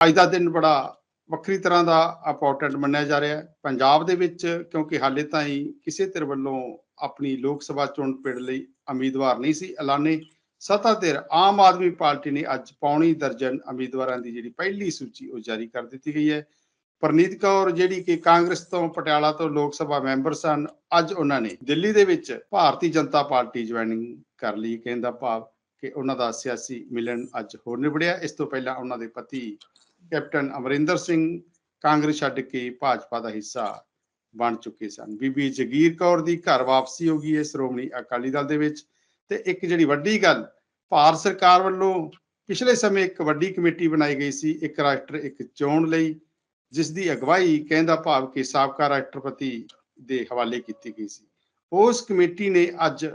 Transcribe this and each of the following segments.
ਅੱਜ ਦਾ ਦਿਨ ਬੜਾ ਵੱਖਰੀ ਤਰ੍ਹਾਂ ਦਾ ਇੰਪੋਰਟੈਂਟ ਮੰਨਿਆ ਜਾ ਰਿਹਾ ਹੈ। ਪੰਜਾਬ ਦੇ ਵਿੱਚ ਕਿਉਂਕਿ ਹਾਲੇ ਤਾਈਂ ਕਿਸੇ ਧਿਰ ਵੱਲੋਂ ਆਪਣੀ ਲੋਕ ਸਭਾ ਚੋਣ ਪਿੜ ਲਈ ਉਮੀਦਵਾਰ ਨਹੀਂ ਸੀ ਐਲਾਨੇ, ਸੱਤਾ ਧਿਰ ਆਮ ਆਦਮੀ ਪਾਰਟੀ ਨੇ ਅੱਜ ਪੌਣੀ ਦਰਜਨ ਉਮੀਦਵਾਰਾਂ ਦੀ ਜਿਹੜੀ ਪਹਿਲੀ ਸੂਚੀ ਉਹ ਜਾਰੀ ਕਰ ਦਿੱਤੀ ਗਈ ਹੈ। ਪਰਨੀਤ ਕੌਰ ਜਿਹੜੀ ਕਿ ਕਾਂਗਰਸ ਤੋਂ, ਪਟਿਆਲਾ ਤੋਂ ਲੋਕ ਸਭਾ ਮੈਂਬਰ ਸਨ, ਅੱਜ ਉਹਨਾਂ ਨੇ ਦਿੱਲੀ ਦੇ ਵਿੱਚ ਭਾਰਤੀ ਜਨਤਾ ਪਾਰਟੀ ਜੁਆਇਨਿੰਗ ਕਰ ਲਈ। ਕਹਿੰਦਾ ਭਾਵ ਕਿ ਉਹਨਾਂ ਦਾ ਸਿਆਸੀ ਮਿਲਣ ਅੱਜ ਹੋਰ ਨਿਬੜਿਆ। ਇਸ ਤੋਂ ਪਹਿਲਾਂ ਉਹਨਾਂ ਦੇ ਪਤੀ ਕੈਪਟਨ ਅਮਰਿੰਦਰ ਸਿੰਘ ਕਾਂਗਰਸ ਛੱਡ ਕੇ ਭਾਜਪਾ ਦਾ ਹਿੱਸਾ ਬਣ ਚੁੱਕੇ ਸਨ। ਬੀਬੀ ਜਗੀਰ ਕੌਰ ਦੀ ਘਰ ਵਾਪਸੀ ਹੋ ਗਈ ਹੈ ਸ਼੍ਰੋਮਣੀ ਅਕਾਲੀ ਦਲ ਦੇ ਵਿੱਚ ਤੇ ਇੱਕ ਜਿਹੜੀ ਵੱਡੀ ਗੱਲ, ਭਾਰਤ ਸਰਕਾਰ ਵੱਲੋਂ ਪਿਛਲੇ ਸਮੇਂ ਇੱਕ ਵੱਡੀ ਕਮੇਟੀ ਬਣਾਈ ਗਈ ਸੀ, ਇੱਕ ਰਾਸ਼ਟਰ ਇੱਕ ਚੋਣ ਲਈ ਜਿਸ ਦੀ ਅਗਵਾਈ ਕਹਿੰਦਾ ਭਾਵ ਕਿ ਸਾਬਕਾ ਰਾਸ਼ਟਰਪਤੀ ਦੇ ਹਵਾਲੇ ਕੀਤੀ ਗਈ ਸੀ। ਉਸ ਕਮੇਟੀ ਨੇ ਅੱਜ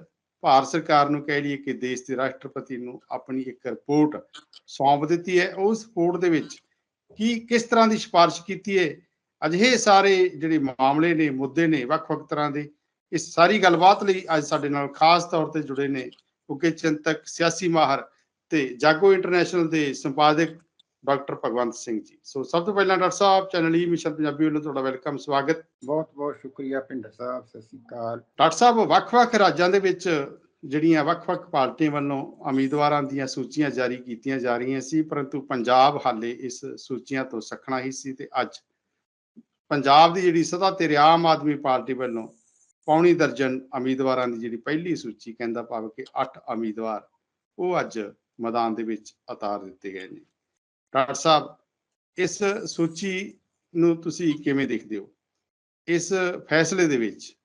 ਭਾਰਤ ਸਰਕਾਰ ਨੂੰ ਕਹਿ ਲਈਏ ਕਿ ਦੇਸ਼ ਦੇ ਰਾਸ਼ਟਰਪਤੀ ਨੂੰ ਆਪਣੀ ਇੱਕ ਰਿਪੋਰਟ ਸੌਂਪ ਦਿੱਤੀ ਹੈ। ਉਸ ਰਿਪੋਰਟ ਦੇ ਵਿੱਚ ਕੀ ਕਿਸ ਤਰ੍ਹਾਂ ਦੀ ਸਿਫਾਰਿਸ਼ ਕੀਤੀ ਹੈ ਅਜਿਹੇ ਸਾਰੇ ਜਿਹੜੇ ਮਾਮਲੇ ਨੇ ਮੁੱਦੇ ਨੇ ਵੱਖ-ਵੱਖ ਤਰ੍ਹਾਂ ਦੇ ਇਸ ਸਾਰੀ ਗੱਲਬਾਤ ਲਈ ਅੱਜ ਸਾਡੇ ਨਾਲ ਖਾਸ ਤੌਰ ਤੇ ਜੁੜੇ ਨੇ ਉੱਘੇ ਚਿੰਤਕ ਸਿਆਸੀ ਮਾਹਰ ਤੇ ਜਾਗੋ ਇੰਟਰਨੈਸ਼ਨਲ ਦੇ ਸੰਪਾਦਕ ਡਾਕਟਰ ਭਗਵੰਤ ਸਿੰਘ ਜੀ। ਸੋ ਸਭ ਤੋਂ ਪਹਿਲਾਂ ਡਾਕਟਰ ਸਾਹਿਬ ਚੈਨਲ ਹੀ ਮਿਸ਼ਨ ਪੰਜਾਬੀ ਵੱਲੋਂ ਤੁਹਾਡਾ ਵੈਲਕਮ ਸਵਾਗਤ। ਬਹੁਤ ਬਹੁਤ ਸ਼ੁਕਰੀਆ ਪਿੰਡਰ ਸਾਹਿਬ ਸਤਿ ਸ੍ਰੀ ਅਕਾਲ। ਡਾਕਟਰ ਸਾਹਿਬ ਵੱਖ-ਵੱਖ ਰਾਜਾਂ ਦੇ ਵਿੱਚ ਜਿਹੜੀਆਂ ਵੱਖ-ਵੱਖ ਪਾਰਟੀਆਂ ਵੱਲੋਂ ਉਮੀਦਵਾਰਾਂ ਦੀਆਂ ਸੂਚੀਆਂ ਜਾਰੀ ਕੀਤੀਆਂ ਜਾ ਰਹੀਆਂ ਸੀ, ਪਰੰਤੂ ਪੰਜਾਬ ਹਾਲੇ ਇਸ ਸੂਚੀਆਂ ਤੋਂ ਸਖਣਾ ਹੀ ਸੀ ਤੇ ਅੱਜ ਪੰਜਾਬ ਦੀ ਜਿਹੜੀ ਸਦਾ ਤੇ ਆਮ ਆਦਮੀ ਪਾਰਟੀ ਵੱਲੋਂ ਪੌਣੀ ਦਰਜਨ ਉਮੀਦਵਾਰਾਂ ਦੀ ਜਿਹੜੀ ਪਹਿਲੀ ਸੂਚੀ ਕਹਿੰਦਾ ਭਾਵ ਕਿ 8 ਉਮੀਦਵਾਰ ਉਹ ਅੱਜ ਮੈਦਾਨ ਦੇ ਵਿੱਚ ਉਤਾਰ ਦਿੱਤੇ ਗਏ ਨੇ। ਡਾਕਟਰ ਸਾਹਿਬ, ਇਸ ਸੂਚੀ ਨੂੰ ਤੁਸੀਂ ਕਿਵੇਂ ਦੇਖਦੇ ਹੋ? ਇਸ ਫੈਸਲੇ ਦੇ ਵਿੱਚ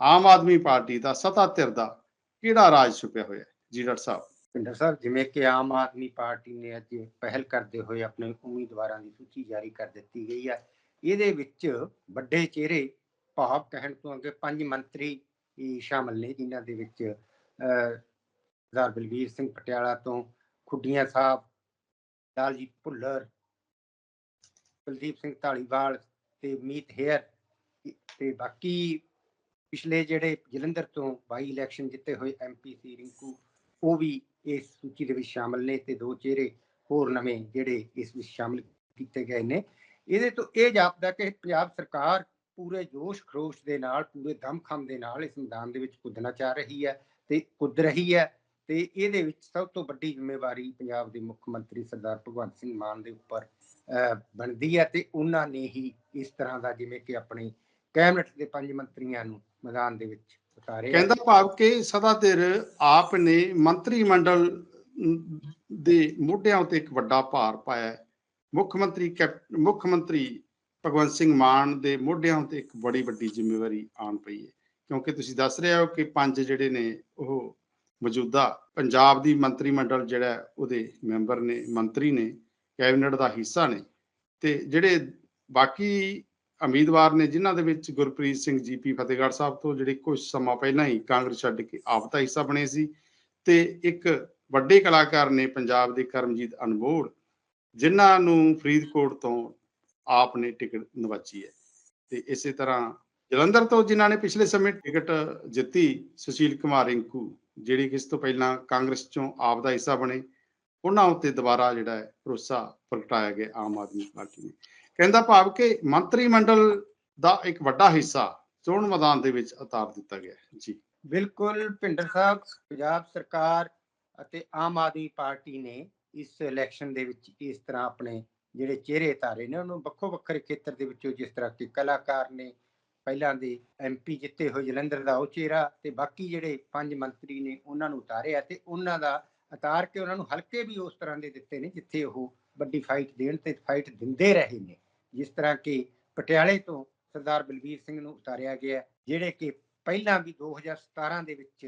ਆਮ ਆਦਮੀ ਪਾਰਟੀ ਦਾ ਸਤਾ ਧਿਰ ਦਾ ਕਿਹੜਾ ਰਾਜ ਛੁਪਿਆ ਹੋਇਆ ਜੀ ਡਾਕਟਰ ਸਾਹਿਬ। ਪਿੰਡਰ ਸਾਹਿਬ ਜਿਵੇਂ ਕਿ ਆਮ ਆਦਮੀ ਪਾਰਟੀ ਨੇ ਅੱਜ ਪਹਿਲ ਕਰਦੇ ਹੋਏ ਆਪਣੇ ਉਮੀਦਵਾਰਾਂ ਦੀ ਸੂਚੀ ਜਾਰੀ ਕਰ ਦਿੱਤੀ ਗਈ ਹੈ। ਇਹਦੇ ਵਿੱਚ ਵੱਡੇ ਚਿਹਰੇ ਭਾਵ ਕਹਿਣ ਤੋਂ ਅੱਗੇ ਪੰਜ ਮੰਤਰੀ ਸ਼ਾਮਲ ਨੇ ਜਿਨ੍ਹਾਂ ਦੇ ਵਿੱਚ ਅਹ, ਸਰਦਾਰ ਬਲਵੀਰ ਸਿੰਘ ਪਟਿਆਲਾ ਤੋਂ ਖੁੱਡੀਆਂ ਸਾਹਿਬ ਲਾਲਜੀਤ ਭੁੱਲਰ ਕੁਲਦੀਪ ਸਿੰਘ ਢਾਲੀਵਾਲ ਤੇ ਮੀਤ ਹੇਅਰ ਤੇ ਬਾਕੀ ਪਿਛਲੇ ਜਿਹੜੇ ਜਲੰਧਰ ਤੋਂ ਬਾਈ ਇਲੈਕਸ਼ਨ ਜਿੱਤੇ ਹੋਏ ਐਮਪੀ ਸੀ ਰਿੰਕੂ ਉਹ ਵੀ ਇਸ ਸੂਚੀ ਦੇ ਵਿੱਚ ਸ਼ਾਮਲ ਨੇ ਤੇ ਦੋ ਚਿਹਰੇ ਹੋਰ ਨਵੇਂ ਜਿਹੜੇ ਇਸ ਵਿੱਚ ਸ਼ਾਮਲ ਕੀਤੇ ਗਏ ਨੇ। ਇਹਦੇ ਤੋਂ ਇਹ ਜਾਪਦਾ ਕਿ ਪੰਜਾਬ ਸਰਕਾਰ ਪੂਰੇ ਜੋਸ਼ ਖਰੋਸ਼ ਦੇ ਨਾਲ ਪੂਰੇ ਦਮਖਮ ਦੇ ਨਾਲ ਇਸ ਮੈਦਾਨ ਦੇ ਵਿੱਚ ਕੁੱਦਣਾ ਚਾਹ ਰਹੀ ਹੈ ਤੇ ਕੁੱਦ ਰਹੀ ਹੈ ਤੇ ਇਹਦੇ ਵਿੱਚ ਸਭ ਤੋਂ ਵੱਡੀ ਜ਼ਿੰਮੇਵਾਰੀ ਪੰਜਾਬ ਦੇ ਮੁੱਖ ਮੰਤਰੀ ਸਰਦਾਰ ਭਗਵੰਤ ਸਿੰਘ ਮਾਨ ਦੇ ਉੱਪਰ ਅਹ, ਬਣਦੀ ਹੈ ਤੇ ਉਹਨਾਂ ਨੇ ਹੀ ਇਸ ਤਰ੍ਹਾਂ ਦਾ ਜਿਵੇਂ ਕਿ ਆਪਣੇ ਕੈਬਨਿਟ ਦੇ ਪੰਜ ਮੰਤਰੀਆਂ ਨੂੰ ਮੈਦਾਨ ਦੇ ਵਿੱਚ ਉਤਾਰਿਆ ਕਹਿੰਦਾ ਭਾਵ ਕਿ ਸਦਾ ਧਿਰ ਆਪ ਨੇ ਮੰਤਰੀ ਮੰਡਲ ਦੇ ਮੋਢਿਆਂ ਉੱਤੇ ਇੱਕ ਵੱਡਾ ਭਾਰ ਪਾਇਆ ਮੁੱਖ ਮੰਤਰੀ ਮੁੱਖ ਮੰਤਰੀ ਭਗਵੰਤ ਸਿੰਘ ਮਾਨ ਦੇ ਮੋਢਿਆਂ ਉੱਤੇ ਇੱਕ ਬੜੀ ਵੱਡੀ ਜ਼ਿੰਮੇਵਾਰੀ ਆਣ ਪਈ ਹੈ। ਕਿਉਂਕਿ ਤੁਸੀਂ ਦੱਸ ਰਹੇ ਹੋ ਕਿ ਪੰਜ ਜਿਹੜੇ ਨੇ ਉਹ ਮੌਜੂਦਾ ਪੰਜਾਬ ਦੀ ਮੰਤਰੀ ਮੰਡਲ ਜਿਹੜਾ ਉਹਦੇ ਮੈਂਬਰ ਨੇ, ਮੰਤਰੀ ਨੇ, ਕੈਬਨਿਟ ਦਾ ਹਿੱਸਾ ਨੇ ਤੇ ਜਿਹੜੇ ਬਾਕੀ ਉਮੀਦਵਾਰ ਨੇ ਜਿਨ੍ਹਾਂ ਦੇ ਵਿੱਚ ਗੁਰਪ੍ਰੀਤ ਸਿੰਘ ਜੀਪੀ ਫਤਿਹਗੜ੍ਹ ਸਾਹਿਬ ਤੋਂ ਜਿਹੜੇ ਕੁਝ ਸਮਾਂ ਪਹਿਲਾਂ ਹੀ ਕਾਂਗਰਸ ਛੱਡ ਕੇ ਆਪ ਦਾ ਹਿੱਸਾ ਬਣੇ ਸੀ ਤੇ ਇੱਕ ਵੱਡੇ ਕਲਾਕਾਰ ਨੇ ਪੰਜਾਬ ਦੇ ਕਰਮਜੀਤ ਅਨਮੋਲ, ਜਿਨ੍ਹਾਂ ਨੂੰ ਫਰੀਦਕੋਟ ਤੋਂ ਆਪ ਨੇ ਟਿਕਟ ਨਵਾਚੀ ਹੈ। ਤੇ ਇਸੇ ਤਰ੍ਹਾਂ ਜਲੰਧਰ ਤੋਂ ਜਿਨ੍ਹਾਂ ਨੇ ਪਿਛਲੇ ਸਮੇਂ ਟਿਕਟ ਜਿੱਤੀ, ਸੁਸ਼ੀਲ ਕੁਮਾਰ ਰਿੰਕੂ, ਜਿਹੜੀ ਕਿ ਇਸ ਤੋਂ ਪਹਿਲਾਂ ਕਾਂਗਰਸ ਚੋਂ ਆਪ ਦਾ ਹਿੱਸਾ ਬਣੇ, ਉਹਨਾਂ ਉੱਤੇ ਦੁਬਾਰਾ ਜਿਹੜਾ ਹੈ ਭਰੋਸਾ ਪ੍ਰਗਟਾਇਆ ਗਿਆ ਆਮ ਆਦਮੀ ਪਾਰਟੀ ਨੇ। ਕਹਿੰਦਾ ਭਾਵ ਕਿ ਮੰਤਰੀ ਮੰਡਲ ਦਾ ਇੱਕ ਵੱਡਾ ਹਿੱਸਾ ਚੋਣ ਮੈਦਾਨ ਦੇ ਵਿੱਚ ਉਤਾਰ ਦਿੱਤਾ ਗਿਆ ਜੀ। ਬਿਲਕੁਲ, ਭਿੰਡਰ ਸਾਹਿਬ, ਪੰਜਾਬ ਸਰਕਾਰ ਅਤੇ ਆਮ ਆਦਮੀ ਪਾਰਟੀ ਨੇ ਇਸ ਇਲੈਕਸ਼ਨ ਦੇ ਵਿੱਚ ਇਸ ਤਰ੍ਹਾਂ ਆਪਣੇ ਜਿਹੜੇ ਚਿਹਰੇ ਧਾਰੇ ਨੇ, ਉਹਨੂੰ ਵੱਖੋ ਵੱਖਰੇ ਖੇਤਰ ਦੇ ਵਿੱਚੋਂ ਜਿਸ ਤਰ੍ਹਾਂ ਕਿ ਕਲਾਕਾਰ ਨੇ, ਪਹਿਲਾਂ ਦੇ ਐਮਪੀ ਜਿੱਤੇ ਹੋਏ ਜਲੰਧਰ ਦਾ ਉਹ ਚਿਹਰਾ ਤੇ ਬਾਕੀ ਜਿਹੜੇ ਪੰਜ ਮੰਤਰੀ ਨੇ ਉਹਨਾਂ ਨੂੰ ਉਤਾਰਿਆ ਤੇ ਉਹਨਾਂ ਦਾ ਉਤਾਰ ਕੇ ਉਹਨਾਂ ਨੂੰ ਹਲਕੇ ਵੀ ਉਸ ਤਰ੍ਹਾਂ ਦੇ ਦਿੱਤੇ ਨੇ ਜਿੱਥੇ ਉਹ ਵੱਡੀ ਫਾਈਟ ਦੇਣ ਤੇ ਫਾਈਟ ਦਿੰਦੇ ਰਹੇ ਨੇ। ਜਿਸ ਤਰ੍ਹਾਂ ਕਿ ਪਟਿਆਲੇ ਤੋਂ ਸਰਦਾਰ ਬਲਵੀਰ ਸਿੰਘ ਨੂੰ ਉਤਾਰਿਆ ਗਿਆ ਜਿਹੜੇ ਕਿ ਪਹਿਲਾਂ ਵੀ 2017 ਦੇ ਵਿੱਚ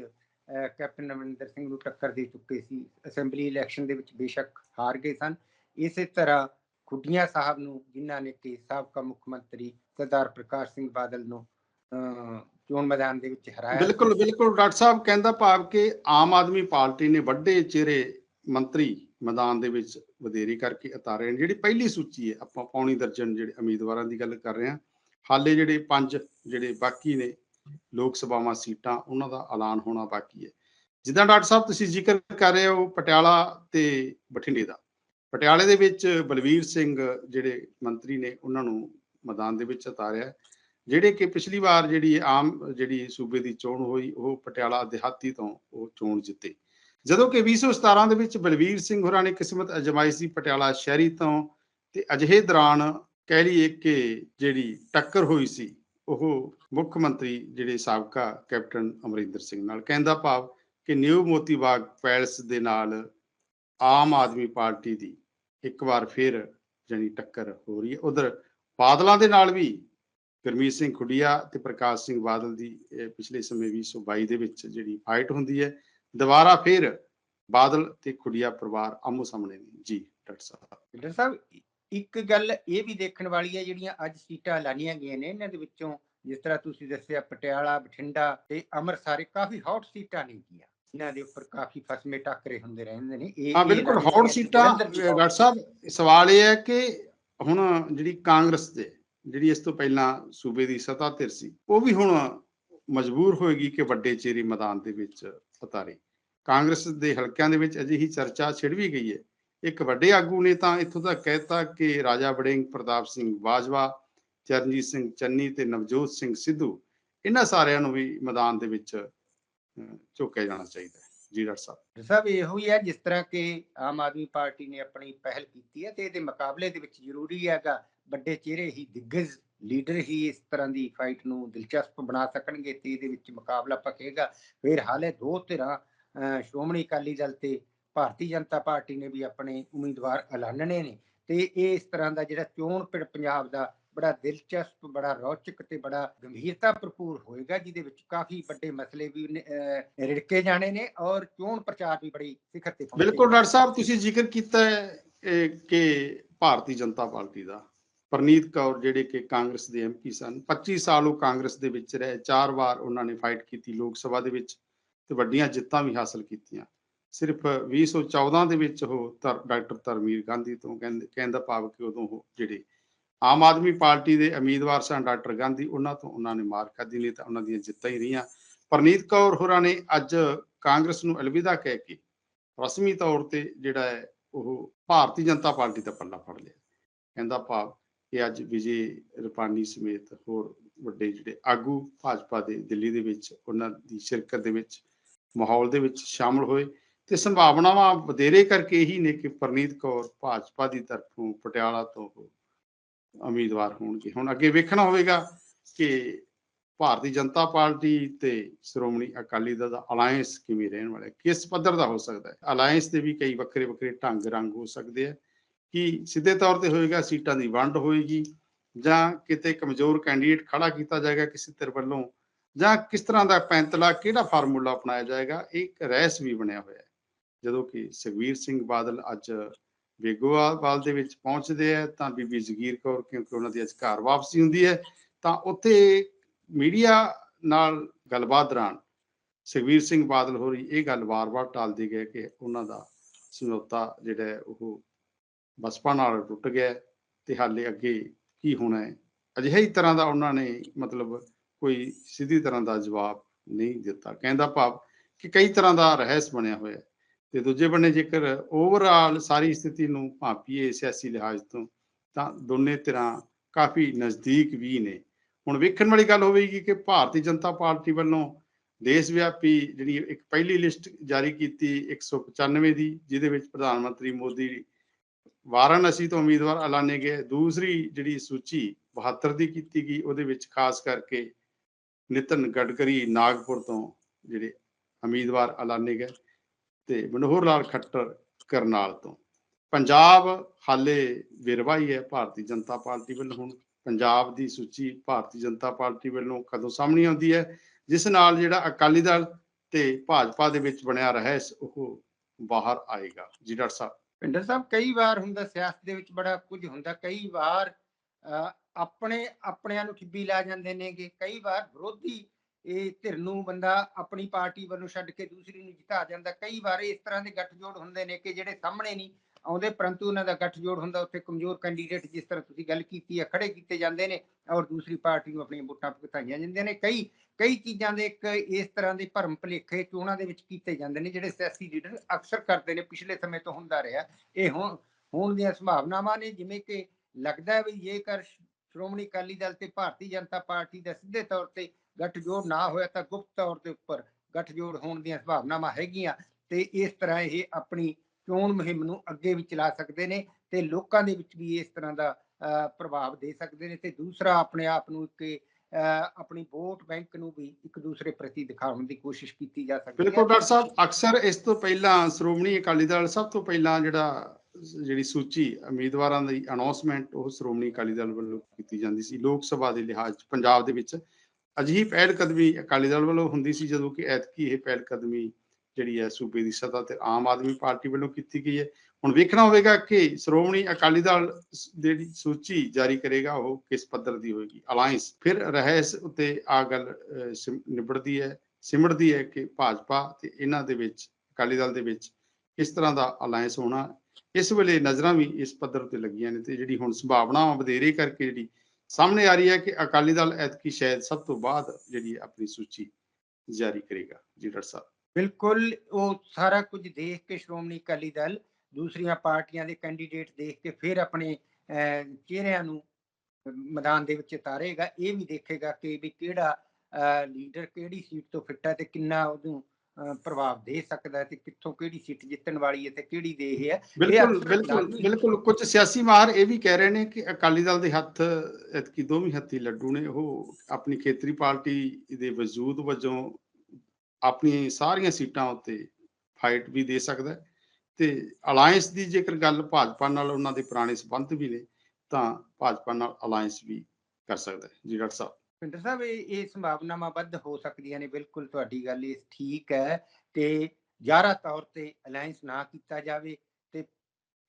ਕੈਪਟਨ ਅਮਰਿੰਦਰ ਸਿੰਘ ਨੂੰ ਟੱਕਰ ਦੇ ਚੁੱਕੇ ਸੀ। ਅਸੈਂਬਲੀ ਇਲੈਕਸ਼ਨ ਦੇ ਵਿੱਚ ਬੇਸ਼ੱਕ ਹਾਰ ਗਏ ਸਨ। ਇਸੇ ਤਰ੍ਹਾਂ ਖੁੱਡੀਆਂ ਸਾਹਿਬ ਨੂੰ ਜਿਨ੍ਹਾਂ ਨੇ ਕਿ ਸਾਬਕਾ ਮੁੱਖ ਮੰਤਰੀ ਸਰਦਾਰ ਪ੍ਰਕਾਸ਼ ਸਿੰਘ ਬਾਦਲ ਨੂੰ ਅਹ, ਚੋਣ ਮੈਦਾਨ ਦੇ ਵਿੱਚ ਹਰਾਇਆ ਬਿਲਕੁਲ ਬਿਲਕੁਲ ਡਾਕਟਰ ਸਾਹਿਬ ਕਹਿੰਦਾ ਭਾਵ ਕਿ ਆਮ ਆਦਮੀ ਪਾਰਟੀ ਨੇ ਵੱਡੇ ਚਿਹਰੇ ਮੰਤਰੀ ਮੈਦਾਨ ਦੇ ਵਿੱਚ ਵਧੇਰੀ ਕਰਕੇ ਉਤਾਰੇ ਨੇ ਜਿਹੜੀ ਪਹਿਲੀ ਸੂਚੀ ਹੈ, ਆਪਾਂ ਪੌਣੀ ਦਰਜਨ ਜਿਹੜੇ ਉਮੀਦਵਾਰਾਂ ਦੀ ਗੱਲ ਕਰ ਰਹੇ ਹਾਂ, ਹਾਲੇ ਜਿਹੜੇ ਪੰਜ ਜਿਹੜੇ ਬਾਕੀ ਨੇ ਲੋਕ ਸਭਾਵਾਂ ਸੀਟਾਂ, ਉਹਨਾਂ ਦਾ ਐਲਾਨ ਹੋਣਾ ਬਾਕੀ ਹੈ। ਜਿੱਦਾਂ ਡਾਕਟਰ ਸਾਹਿਬ ਤੁਸੀਂ ਜ਼ਿਕਰ ਕਰ ਰਹੇ ਹੋ ਪਟਿਆਲਾ ਤੇ ਬਠਿੰਡੇ ਦਾ। ਪਟਿਆਲੇ ਦੇ ਵਿੱਚ ਬਲਵੀਰ ਸਿੰਘ ਜਿਹੜੇ ਮੰਤਰੀ ਨੇ, ਉਹਨਾਂ ਨੂੰ ਮੈਦਾਨ ਦੇ ਵਿੱਚ ਉਤਾਰਿਆ। ਜਿਹੜੇ ਕਿ ਪਿਛਲੀ ਵਾਰ ਜਿਹੜੀ ਆਮ ਜਿਹੜੀ ਸੂਬੇ ਦੀ ਚੋਣ ਹੋਈ, ਉਹ ਪਟਿਆਲਾ ਦਿਹਾਤੀ ਤੋਂ ਉਹ ਚੋਣ ਜਿੱਤੇ। ਜਦੋਂ ਕਿ 2017 ਦੇ ਵਿੱਚ ਬਲਵੀਰ ਸਿੰਘ ਹੋਰਾਂ ਨੇ ਕਿਸਮਤ ਅਜਮਾਈ ਸੀ ਪਟਿਆਲਾ ਸ਼ਹਿਰੀ ਤੋਂ ਤੇ ਅਜਿਹੇ ਦੌਰਾਨ ਕਹਿ ਲਈਏ ਕਿ ਜਿਹੜੀ ਟੱਕਰ ਹੋਈ ਸੀ, ਉਹ ਮੁੱਖ ਮੰਤਰੀ ਜਿਹੜੇ ਸਾਬਕਾ ਕੈਪਟਨ ਅਮਰਿੰਦਰ ਸਿੰਘ ਨਾਲ ਕਹਿੰਦਾ ਭਾਵ ਕਿ ਨਿਊ ਮੋਤੀ ਬਾਗ ਪੈਲਸ ਦੇ ਨਾਲ ਆਮ ਆਦਮੀ ਪਾਰਟੀ ਦੀ ਇੱਕ ਵਾਰ ਫਿਰ ਜਾਣੀ ਟੱਕਰ ਹੋ ਰਹੀ ਹੈ। ਉਧਰ ਬਾਦਲਾਂ ਦੇ ਨਾਲ ਵੀ ਗੁਰਮੀਤ ਸਿੰਘ ਖੁੱਡੀਆ ਤੇ ਪ੍ਰਕਾਸ਼ ਸਿੰਘ ਬਾਦਲ ਦੀ ਪਿਛਲੇ ਸਮੇਂ 2022 ਦੇ ਵਿੱਚ ਜਿਹੜੀ ਫਾਈਟ ਹੁੰਦੀ ਹੈ ਦੁਬਾਰਾ ਫਿਰ ਬਾਦਲ ਤੇ ਖੁੱਡੀਆ ਪਰਿਵਾਰ ਆਮੋ ਸਾਹਮਣੇ ਨੇ। ਜੀ ਡਾਕਟਰ ਸਾਹਿਬ। ਡਾਕਟਰ ਸਾਹਿਬ ਇੱਕ ਗੱਲ ਇਹ ਵੀ ਦੇਖਣ ਵਾਲੀ ਹੈ ਜਿਹੜੀਆਂ ਅੱਜ ਸੀਟਾਂ ਐਲਾਨੀਆਂ ਗਈਆਂ ਨੇ ਇਹਨਾਂ ਦੇ ਵਿੱਚੋਂ ਜਿਸ ਤਰ੍ਹਾਂ ਤੁਸੀਂ ਦੱਸਿਆ ਪਟਿਆਲਾ ਬਠਿੰਡਾ ਤੇ ਅੰਮ੍ਰਿਤਸਰ ਕਾਫੀ ਹੌਟ ਸੀਟਾਂ ਨੇ ਗੀਆਂ। ਇਹਨਾਂ ਦੇ ਉੱਪਰ ਕਾਫੀ ਫਸਮੇ ਟੱਕਰੇ ਹੁੰਦੇ ਰਹਿੰਦੇ ਨੇ। ਇਹ ਹਾਂ ਬਿਲਕੁਲ ਹੌਟ ਸੀਟਾਂ ਡਾਕਟਰ ਸਾਹਿਬ ਸਵਾਲ ਇਹ ਹੈ ਕਿ ਹੁਣ ਜਿਹੜੀ ਕਾਂਗਰਸ ਦੇ ਜਿਹੜੀ ਇਸ ਤੋਂ ਪਹਿਲਾਂ ਸੂਬੇ ਦੀ ਸੱਤਾ ਧਿਰ ਸੀ ਉਹ ਵੀ ਹੁਣ ਮਜਬੂਰ ਹੋਏਗੀ ਕਿ ਵੱਡੇ ਚੇਰੀ ਮੈਦਾਨ ਦੇ ਵਿੱਚ ਉਤਾਰੇ। ਕਾਂਗਰਸ ਦੇ ਹਲਕਿਆਂ ਦੇ ਵਿੱਚ ਅਜਿਹੀ ਚਰਚਾ ਛਿੜ ਵੀ ਗਈ ਹੈ। ਇੱਕ ਵੱਡੇ ਆਗੂ ਨੇ ਤਾਂ ਇੱਥੋਂ ਤੱਕ ਕਹਿਤਾ ਕਿ ਰਾਜਾ ਵੜਿੰਗ, ਪ੍ਰਤਾਪ ਸਿੰਘ ਬਾਜਵਾ, ਚਰਨਜੀਤ ਸਿੰਘ ਚੰਨੀ ਤੇ ਨਵਜੋਤ ਸਿੰਘ ਸਿੱਧੂ ਇਹਨਾਂ ਸਾਰਿਆਂ ਨੂੰ ਵੀ ਮੈਦਾਨ ਦੇ ਵਿੱਚ ਝੋਕਿਆ ਜਾਣਾ ਚਾਹੀਦਾ ਹੈ। ਜੀ ਡਾਕਟਰ ਸਾਹਿਬ। ਸਾਹਿਬ, ਇਹੋ ਹੀ ਹੈ ਜਿਸ ਤਰ੍ਹਾਂ ਕਿ ਆਮ ਆਦਮੀ ਪਾਰਟੀ ਨੇ ਆਪਣੀ ਪਹਿਲ ਕੀਤੀ ਹੈ ਤੇ ਇਹਦੇ ਮੁਕਾਬਲੇ ਦੇ ਵਿੱਚ ਜ਼ਰੂਰੀ ਹੈਗਾ ਵੱਡੇ ਚਿਹਰੇ ਹੀ ਦਿੱਗਜ ਲੀਡਰ ਹੀ ਇਸ ਤਰ੍ਹਾਂ ਦੀ ਫਾਈਟ ਨੂੰ ਦਿਲਚਸਪ ਬਣਾ ਸਕਣਗੇ ਤੇ ਇਹਦੇ ਵਿੱਚ ਮੁਕਾਬਲਾ ਪਕੇਗਾ। ਫਿਰ ਹਾਲੇ ਦੋ ਧਿਰਾਂ ਸ਼੍ਰੋਮਣੀ ਅਕਾਲੀ ਦਲ ਤੇ ਭਾਰਤੀ ਜਨਤਾ ਪਾਰਟੀ ਨੇ ਵੀ ਆਪਣੇ ਉਮੀਦਵਾਰ ਐਲਾਨਣੇ ਨੇ ਤੇ ਇਹ ਇਸ ਤਰ੍ਹਾਂ ਦਾ ਜਿਹੜਾ ਚੋਣ ਪਿੜ ਪੰਜਾਬ ਦਾ ਬੜਾ ਦਿਲਚਸਪ ਬੜਾ ਰੌਚਕ ਤੇ ਬੜਾ ਗੰਭੀਰਤਾ ਭਰਪੂਰ ਹੋਏਗਾ ਜਿਹਦੇ ਵਿੱਚ ਕਾਫੀ ਵੱਡੇ ਮਸਲੇ ਵੀ ਰਿੜਕੇ ਜਾਣੇ ਨੇ ਔਰ ਚੋਣ ਪ੍ਰਚਾਰ ਵੀ ਬੜੀ ਸਿਖਰ ਤੇ ਪਹੁੰਚੇਗਾ। ਬਿਲਕੁਲ ਡਾਕਟਰ ਸਾਹਿਬ ਤੁਸੀਂ ਜ਼ਿਕਰ ਕੀਤਾ ਹੈ ਕਿ ਭਾਰਤੀ ਜਨਤਾ ਪਾਰਟੀ ਦਾ ਪ੍ਰਨੀਤ ਕੌਰ ਜਿਹੜੇ ਕਿ ਕਾਂਗਰਸ ਦੇ ਐਮਪੀ ਸਨ 25 ਸਾਲ ਉਹ ਕਾਂਗਰਸ ਦੇ ਵਿੱਚ ਰਹੇ ਚਾਰ ਵਾਰ ਉਹਨਾਂ ਨੇ ਫਾਈਟ ਕੀਤੀ ਲੋਕ ਸਭਾ ਦੇ ਵਿੱਚ ਤੇ ਵੱਡੀਆਂ ਜਿੱਤਾਂ ਵੀ ਹਾਸਲ ਕੀਤੀਆਂ। ਸਿਰਫ 2014 ਦੇ ਵਿੱਚ ਉਹ ਧਰ- ਡਾਕਟਰ ਧਰਮੀਰ ਗਾਂਧੀ ਤੋਂ ਕਹਿੰਦੇ ਕਹਿੰਦਾ ਭਾਵ ਕਿ ਉਦੋਂ ਉਹ ਜਿਹੜੇ ਆਮ ਆਦਮੀ ਪਾਰਟੀ ਦੇ ਉਮੀਦਵਾਰ ਸਨ ਡਾਕਟਰ ਗਾਂਧੀ, ਉਹਨਾਂ ਤੋਂ ਉਹਨਾਂ ਨੇ ਮਾਰ ਖਾਧੀ, ਨਹੀਂ ਤਾਂ ਉਹਨਾਂ ਦੀਆਂ ਜਿੱਤਾਂ ਹੀ ਰਹੀਆਂ। ਪਰਨੀਤ ਕੌਰ ਹੋਰਾਂ ਨੇ ਅੱਜ ਕਾਂਗਰਸ ਨੂੰ ਅਲਵਿਦਾ ਕਹਿ ਕੇ ਰਸਮੀ ਤੌਰ ਤੇ ਜਿਹੜਾ ਹੈ, ਉਹ ਭਾਰਤੀ ਜਨਤਾ ਪਾਰਟੀ ਦਾ ਪੱਲਾ ਫੜ ਲਿਆ। ਕਹਿੰਦਾ ਭਾਵ ਕਿ ਅੱਜ ਵਿਜੇ ਰੁਪਾਨੀ ਸਮੇਤ ਹੋਰ ਵੱਡੇ ਜਿਹੜੇ ਆਗੂ ਭਾਜਪਾ ਦੇ ਦਿੱਲੀ ਦੇ ਵਿੱਚ, ਉਹਨਾਂ ਦੀ ਸ਼ਿਰਕਤ ਦੇ ਵਿੱਚ ਮਾਹੌਲ ਦੇ ਵਿੱਚ ਸ਼ਾਮਲ ਹੋਏ ਤੇ ਸੰਭਾਵਨਾਵਾਂ ਵਧੇਰੇ ਕਰਕੇ ਹੀ ਨੇ ਕਿ ਪਰਨੀਤ ਕੌਰ ਭਾਜਪਾ ਦੀ ਤਰਫੋਂ ਪਟਿਆਲਾ ਤੋਂ ਉਮੀਦਵਾਰ ਹੋਣਗੇ। ਹੁਣ ਅੱਗੇ ਵੇਖਣਾ ਹੋਵੇਗਾ ਕਿ ਭਾਰਤੀ ਜਨਤਾ ਪਾਰਟੀ ਤੇ ਸ਼੍ਰੋਮਣੀ ਅਕਾਲੀ ਦਲ ਦਾ ਅਲਾਈਅੰਸ ਕਿਵੇਂ ਰਹਿਣ ਵਾਲਾ ਹੈ, ਕਿਸ ਪੱਧਰ ਦਾ ਹੋ ਸਕਦਾ ਹੈ? ਅਲਾਈਅੰਸ ਦੇ ਵੀ ਕਈ ਵੱਖਰੇ ਵੱਖਰੇ ਢੰਗ ਰੰਗ ਹੋ ਸਕਦੇ ਆ। ਕਿ ਸਿੱਧੇ ਤੌਰ ਤੇ ਹੋਏਗਾ ਸੀਟਾਂ ਦੀ ਵੰਡ ਹੋਏਗੀ ਜਾਂ ਕਿਤੇ ਕਮਜ਼ੋਰ ਕੈਂਡੀਡੇਟ ਖੜਾ ਕੀਤਾ ਜਾਏਗਾ ਕਿਸੇ ਧਿਰ ਵੱਲੋਂ ਜਾਂ ਕਿਸ ਤਰ੍ਹਾਂ ਦਾ ਪੈਂਤਲਾ, ਕਿਹੜਾ ਫਾਰਮੂਲਾ ਅਪਣਾਇਆ ਜਾਏਗਾ, ਇਹ ਇੱਕ ਰਹਿਸ ਵੀ ਬਣਿਆ ਹੋਇਆ ਹੈ। ਜਦੋਂ ਕਿ ਸੁਖਵੀਰ ਸਿੰਘ ਬਾਦਲ ਅੱਜ ਬੇਗੋਵਾਲ ਦੇ ਵਿੱਚ ਪਹੁੰਚਦੇ ਆ ਤਾਂ ਬੀਬੀ ਜ਼ਗੀਰ ਕੌਰ, ਕਿਉਂਕਿ ਉਹਨਾਂ ਦੀ ਅੱਜ ਘਰ ਵਾਪਸੀ ਹੁੰਦੀ ਹੈ, ਤਾਂ ਉੱਥੇ ਮੀਡੀਆ ਨਾਲ ਗੱਲਬਾਤ ਦੌਰਾਨ ਸੁਖਵੀਰ ਸਿੰਘ ਬਾਦਲ ਹੋਰੀ ਇਹ ਗੱਲ ਵਾਰ-ਵਾਰ ਟਾਲਦੇ ਗਏ ਕਿ ਉਹਨਾਂ ਦਾ ਸਮਝੌਤਾ ਜਿਹੜਾ ਹੈ, ਉਹ ਬਸਪਾ ਨਾਲ ਟੁੱਟ ਗਿਆ ਹੈ, ਤੇ ਹਾਲੇ ਅੱਗੇ ਕੀ ਹੋਣਾ ਹੈ। ਅਜਿਹੀ ਤਰ੍ਹਾਂ ਦਾ ਉਹਨਾਂ ਨੇ ਮਤਲਬ ਕੋਈ ਸਿੱਧੀ ਤਰ੍ਹਾਂ ਦਾ ਜਵਾਬ ਨਹੀਂ ਦਿੱਤਾ। ਕਹਿੰਦਾ ਭਾਵ ਕਿ ਕਈ ਤਰ੍ਹਾਂ ਦਾ ਰਹਿਸ ਬਣਿਆ ਹੋਇਆ ਤੇ ਦੂਜੇ ਬੰਨੇ ਜੇਕਰ ਓਵਰਆਲ ਸਾਰੀ ਸਥਿਤੀ ਨੂੰ ਭਾਪੀਏ ਸਿਆਸੀ ਲਿਹਾਜ਼ ਤੋਂ, ਤਾਂ ਦੋਨੇ ਤਰ੍ਹਾਂ ਕਾਫੀ ਨਜ਼ਦੀਕ ਵੀ ਨੇ। ਹੁਣ ਵੇਖਣ ਵਾਲੀ ਗੱਲ ਹੋਵੇਗੀ ਕਿ ਭਾਰਤੀ ਜਨਤਾ ਪਾਰਟੀ ਵੱਲੋਂ ਦੇਸ਼ ਵਿਆਪੀ ਜਿਹੜੀ ਇੱਕ ਪਹਿਲੀ ਲਿਸਟ ਜਾਰੀ ਕੀਤੀ 195 ਦੀ, ਜਿਹਦੇ ਵਿੱਚ ਪ੍ਰਧਾਨ ਮੰਤਰੀ ਮੋਦੀ ਵਾਰਾਣਸੀ ਤੋਂ ਉਮੀਦਵਾਰ ਐਲਾਨੇ ਗਏ। ਦੂਸਰੀ ਜਿਹੜੀ ਸੂਚੀ 72 ਦੀ ਕੀਤੀ ਗਈ, ਉਹਦੇ ਵਿੱਚ ਖਾਸ ਕਰਕੇ ਨਿਤਨ ਗਡਕਰੀ ਨਾਗਪੁਰ ਤੋਂ ਜਿਹੜੇ ਉਮੀਦਵਾਰ ਐਲਾਨੇ ਗਏ ਤੇ ਮਨੋਹਰ ਲਾਲ ਖੱਟਰ ਕਰਨਾਲ ਤੋਂ। ਪੰਜਾਬ ਹਾਲੇ ਵਿਰਵਾ ਹੀ ਹੈ ਭਾਰਤੀ ਜਨਤਾ ਪਾਰਟੀ ਵੱਲੋਂ ਹੁਣ। ਪੰਜਾਬ ਦੀ ਸੂਚੀ ਭਾਰਤੀ ਜਨਤਾ ਪਾਰਟੀ ਵੱਲੋਂ ਕਦੋਂ ਸਾਹਮਣੇ ਆਉਂਦੀ ਹੈ? ਜਿਸ ਨਾਲ ਜਿਹੜਾ ਅਕਾਲੀ ਦਲ ਤੇ ਭਾਜਪਾ ਦੇ ਵਿੱਚ ਬਣਿਆ ਰਹਿਸ, ਉਹ ਬਾਹਰ ਆਏਗਾ। ਜੀ ਡਾਕਟਰ ਸਾਹਿਬ। ਪਿੰਡਰ ਸਾਹਿਬ, ਕਈ ਵਾਰ ਹੁੰਦਾ ਸਿਆਸਤ ਦੇ ਵਿੱਚ ਬੜਾ ਕੁਝ ਹੁੰਦਾ, ਕਈ ਵਾਰ ਆਪਣੇ ਆਪਣਿਆਂ ਨੂੰ ਠਿੱਬੀ ਲਾ ਜਾਂਦੇ ਨੇਗੇ। ਕਈ ਵਾਰ ਵਿਰੋਧੀ ਇਹ ਧਿਰ ਨੂੰ ਬੰਦਾ ਆਪਣੀ ਪਾਰਟੀ ਵੱਲੋਂ ਛੱਡ ਕੇ ਦੂਸਰੀ ਨੂੰ ਜਿਤਾ ਜਾਂਦਾ। ਕਈ ਵਾਰ ਇਸ ਤਰ੍ਹਾਂ ਦੇ ਗੱਠਜੋੜ ਹੁੰਦੇ ਨੇ ਕਿ ਜਿਹੜੇ ਸਾਹਮਣੇ ਨਹੀਂ ਆਉਂਦੇ, ਪਰੰਤੂ ਉਹਨਾਂ ਦਾ ਗੱਠਜੋੜ ਹੁੰਦਾ, ਉੱਥੇ ਕਮਜ਼ੋਰ ਕੈਂਡੀਡੇਟ ਜਿਸ ਤਰ੍ਹਾਂ ਤੁਸੀਂ ਗੱਲ ਕੀਤੀ ਹੈ, ਖੜੇ ਕੀਤੇ ਜਾਂਦੇ ਨੇ ਔਰ ਦੂਸਰੀ ਪਾਰਟੀ ਨੂੰ ਆਪਣੀਆਂ ਵੋਟਾਂ ਭੁਗਤਾਈਆਂ ਜਾਂਦੀਆਂ ਨੇ। ਕਈ ਕਈ ਚੀਜ਼ਾਂ ਦੇ ਇੱਕ ਇਸ ਤਰ੍ਹਾਂ ਦੇ ਭਰਮ ਭੁਲੇਖੇ ਚੋਣਾਂ ਦੇ ਵਿੱਚ ਕੀਤੇ ਜਾਂਦੇ ਨੇ, ਜਿਹੜੇ ਸਿਆਸੀ ਲੀਡਰ ਅਕਸਰ ਕਰਦੇ ਨੇ, ਪਿਛਲੇ ਸਮੇਂ ਤੋਂ ਹੁੰਦਾ ਰਿਹਾ। ਇਹ ਹੁਣ, ਹੋਣ ਦੀਆਂ ਸੰਭਾਵਨਾਵਾਂ ਨੇ, ਜਿਵੇਂ ਕਿ ਲੱਗਦਾ ਹੈ ਵੀ ਜੇਕਰ ਸ਼- ਸ਼੍ਰੋਮਣੀ ਅਕਾਲੀ ਦਲ ਤੇ ਭਾਰਤੀ ਜਨਤਾ ਪਾਰਟੀ ਦਾ ਸਿੱਧੇ ਤੌਰ ਤੇ ਗੱਠਜੋੜ ਨਾ ਹੋਇਆ ਤਾਂ ਗੁਪਤ ਤੌਰ ਦੇ ਉੱਪਰ ਗੱਠਜੋੜ ਹੋਣ ਦੀਆਂ ਸੰਭਾਵਨਾਵਾਂ ਹੈਗੀਆਂ ਤੇ ਇਸ ਤਰ੍ਹਾਂ ਇਹ ਆਪਣੀ ਚੋਣ ਮੁਹਿੰਮ ਨੂੰ ਅੱਗੇ ਵੀ ਚਲਾ ਸਕਦੇ ਨੇ ਤੇ ਲੋਕਾਂ ਦੇ ਵਿੱਚ ਵੀ ਇਸ ਤਰ੍ਹਾਂ ਦਾ ਅਹ, ਪ੍ਰਭਾਵ ਦੇ ਸਕਦੇ ਨੇ ਤੇ ਦੂਸਰਾ ਆਪਣੇ ਆਪ ਨੂੰ ਇੱਕ ਅਹ, ਆਪਣੀ ਵੋਟ ਬੈਂਕ ਨੂੰ ਵੀ ਇੱਕ ਦੂਸਰੇ ਪ੍ਰਤੀ ਦਿਖਾਉਣ ਦੀ ਕੋਸ਼ਿਸ਼ ਕੀਤੀ ਜਾ ਸਕਦੀ ਬਿਲਕੁਲ ਡਾਕਟਰ ਸਾਹਿਬ ਅਕਸਰ ਇਸ ਤੋਂ ਪਹਿਲਾਂ ਸ਼੍ਰੋਮਣੀ ਅਕਾਲੀ ਦਲ ਸਭ ਤੋਂ ਪਹਿਲਾਂ ਜਿਹੜਾ ਜਿਹੜੀ ਸੂਚੀ ਉਮੀਦਵਾਰਾਂ ਦੀ ਅਨਾਉਂਸਮੈਂਟ ਉਹ ਸ਼੍ਰੋਮਣੀ ਅਕਾਲੀ ਦਲ ਵੱਲੋਂ ਕੀਤੀ ਜਾਂਦੀ ਸੀ। ਲੋਕ ਸਭਾ ਦੇ ਲਿਹਾਜ਼ ਪੰਜਾਬ ਦੇ ਵਿੱਚ ਅਜਿਹੀ ਪਹਿਲ ਕਦਮੀ ਅਕਾਲੀ ਦਲ ਵੱਲੋਂ ਹੁੰਦੀ ਸੀ ਜਦੋਂ ਕਿ ਐਤਕੀ ਇਹ ਪਹਿਲ ਕਦਮੀ ਜਿਹੜੀ ਹੈ ਸੂਬੇ ਦੀ ਸਤ੍ਹਾ ਤੇ ਆਮ ਆਦਮੀ ਪਾਰਟੀ ਵੱਲੋਂ ਕੀਤੀ ਗਈ ਹੈ। ਹੁਣ ਵੇਖਣਾ ਹੋਵੇਗਾ ਕਿ ਸ਼੍ਰੋਮਣੀ ਅਕਾਲੀ ਦਲ ਜਿਹੜੀ ਸੂਚੀ ਜਾਰੀ ਕਰੇਗਾ ਉਹ ਕਿਸ ਪੱਧਰ ਦੀ ਹੋਏਗੀ। ਅਲਾਈਅੰਸ ਫਿਰ ਰਹਿਸ ਉੱਤੇ ਆ ਗੱਲ ਨਿਬੜਦੀ ਹੈ, ਸਿਮੜਦੀ ਹੈ ਕਿ ਭਾਜਪਾ ਤੇ ਇਹਨਾਂ ਦੇ ਵਿੱਚ, ਅਕਾਲੀ ਦਲ ਦੇ ਵਿੱਚ ਕਿਸ ਤਰ੍ਹਾਂ ਦਾ ਅਲਾਈਅੰਸ ਹੋਣਾ ਇਸ ਵੇਲੇ ਨਜ਼ਰਾਂ ਵੀ ਇਸ ਪੱਧਰ ਤੇ ਲੱਗੀਆਂ ਨੇ ਤੇ ਜਿਹੜੀ ਹੁਣ ਸੰਭਾਵਨਾ ਵਧੇਰੇ ਕਰਕੇ ਜਿਹੜੀ ਸਾਹਮਣੇ ਆ ਰਹੀ ਹੈ ਕਿ ਅਕਾਲੀ ਦਲ ਐਤਕੀ ਸ਼ਾਇਦ ਸਭ ਤੋਂ ਬਾਅਦ ਜਿਹੜੀ ਆਪਣੀ ਸੂਚੀ ਜਾਰੀ ਕਰੇਗਾ। ਜੀ ਡਾਕਟਰ ਸਾਹਿਬ। ਬਿਲਕੁਲ ਉਹ ਸਾਰਾ ਕੁਝ ਦੇਖ ਕੇ ਸ਼੍ਰੋਮਣੀ ਅਕਾਲੀ ਦਲ ਦੂਸਰੀਆਂ ਪਾਰਟੀਆਂ ਦੇ ਕੈਂਡੀਡੇਟ ਦੇਖ ਕੇ ਫਿਰ ਆਪਣੇ ਅਹ, ਚਿਹਰਿਆਂ ਨੂੰ ਮੈਦਾਨ ਦੇ ਵਿੱਚ ਉਤਾਰੇਗਾ। ਇਹ ਵੀ ਦੇਖੇਗਾ ਕਿ ਵੀ ਕਿਹੜਾ ਲੀਡਰ ਕਿਹੜੀ ਸੀਟ ਤੋਂ ਫਿੱਟ ਹੈ ਤੇ ਕਿੰਨਾ ਉਹਨੂੰ ਪ੍ਰਭਾਵ ਦੇ ਸਕਦਾ ਹੈ ਤੇ ਕਿੱਥੋਂ ਕਿਹੜੀ ਸੀਟ ਜਿੱਤਣ ਵਾਲੀ ਹੈ ਤੇ ਕਿਹੜੀ ਦੇ ਇਹ ਹੈ। ਬਿਲਕੁਲ ਬਿਲਕੁਲ ਬਿਲਕੁਲ ਕੁਝ ਸਿਆਸੀ ਮਾਹਰ ਇਹ ਵੀ ਕਹਿ ਰਹੇ ਨੇ ਕਿ ਅਕਾਲੀ ਦਲ ਦੇ ਹੱਥ ਐਤਕੀ ਦੋਵੇਂ ਹੱਥੀ ਲੱਡੂ ਨੇ ਉਹ ਆਪਣੀ ਖੇਤਰੀ ਪਾਰਟੀ ਦੇ ਵਜੂਦ ਵਜੋਂ ਆਪਣੀ ਸਾਰੀਆਂ ਸੀਟਾਂ ਉੱਤੇ ਫਾਈਟ ਵੀ ਦੇ ਸਕਦਾ ਤੇ ਅਲਾਈਅੰਸ ਦੀ ਜੇਕਰ ਗੱਲ ਭਾਜਪਾ ਨਾਲ ਉਹਨਾਂ ਦੇ ਪੁਰਾਣੇ ਸੰਬੰਧ ਵੀ ਨੇ ਤਾਂ ਭਾਜਪਾ ਨਾਲ ਅਲਾਈਅੰਸ ਵੀ ਕਰ ਸਕਦਾ ਹੈ। ਜੀ ਡਾਕਟਰ ਸਾਹਿਬ। ਪਿੰਡਰ ਸਾਹਿਬ ਇਹ ਸੰਭਾਵਨਾਵਾਂ ਵੱਧ ਹੋ ਸਕਦੀਆਂ ਨੇ ਬਿਲਕੁਲ ਤੁਹਾਡੀ ਗੱਲ ਇਹ ਠੀਕ ਹੈ ਕਿ ਜ਼ਿਆਦਾ ਤੌਰ ਤੇ ਅਲਾਈਅੰਸ ਨਾ ਕੀਤਾ ਜਾਵੇ ਤੇ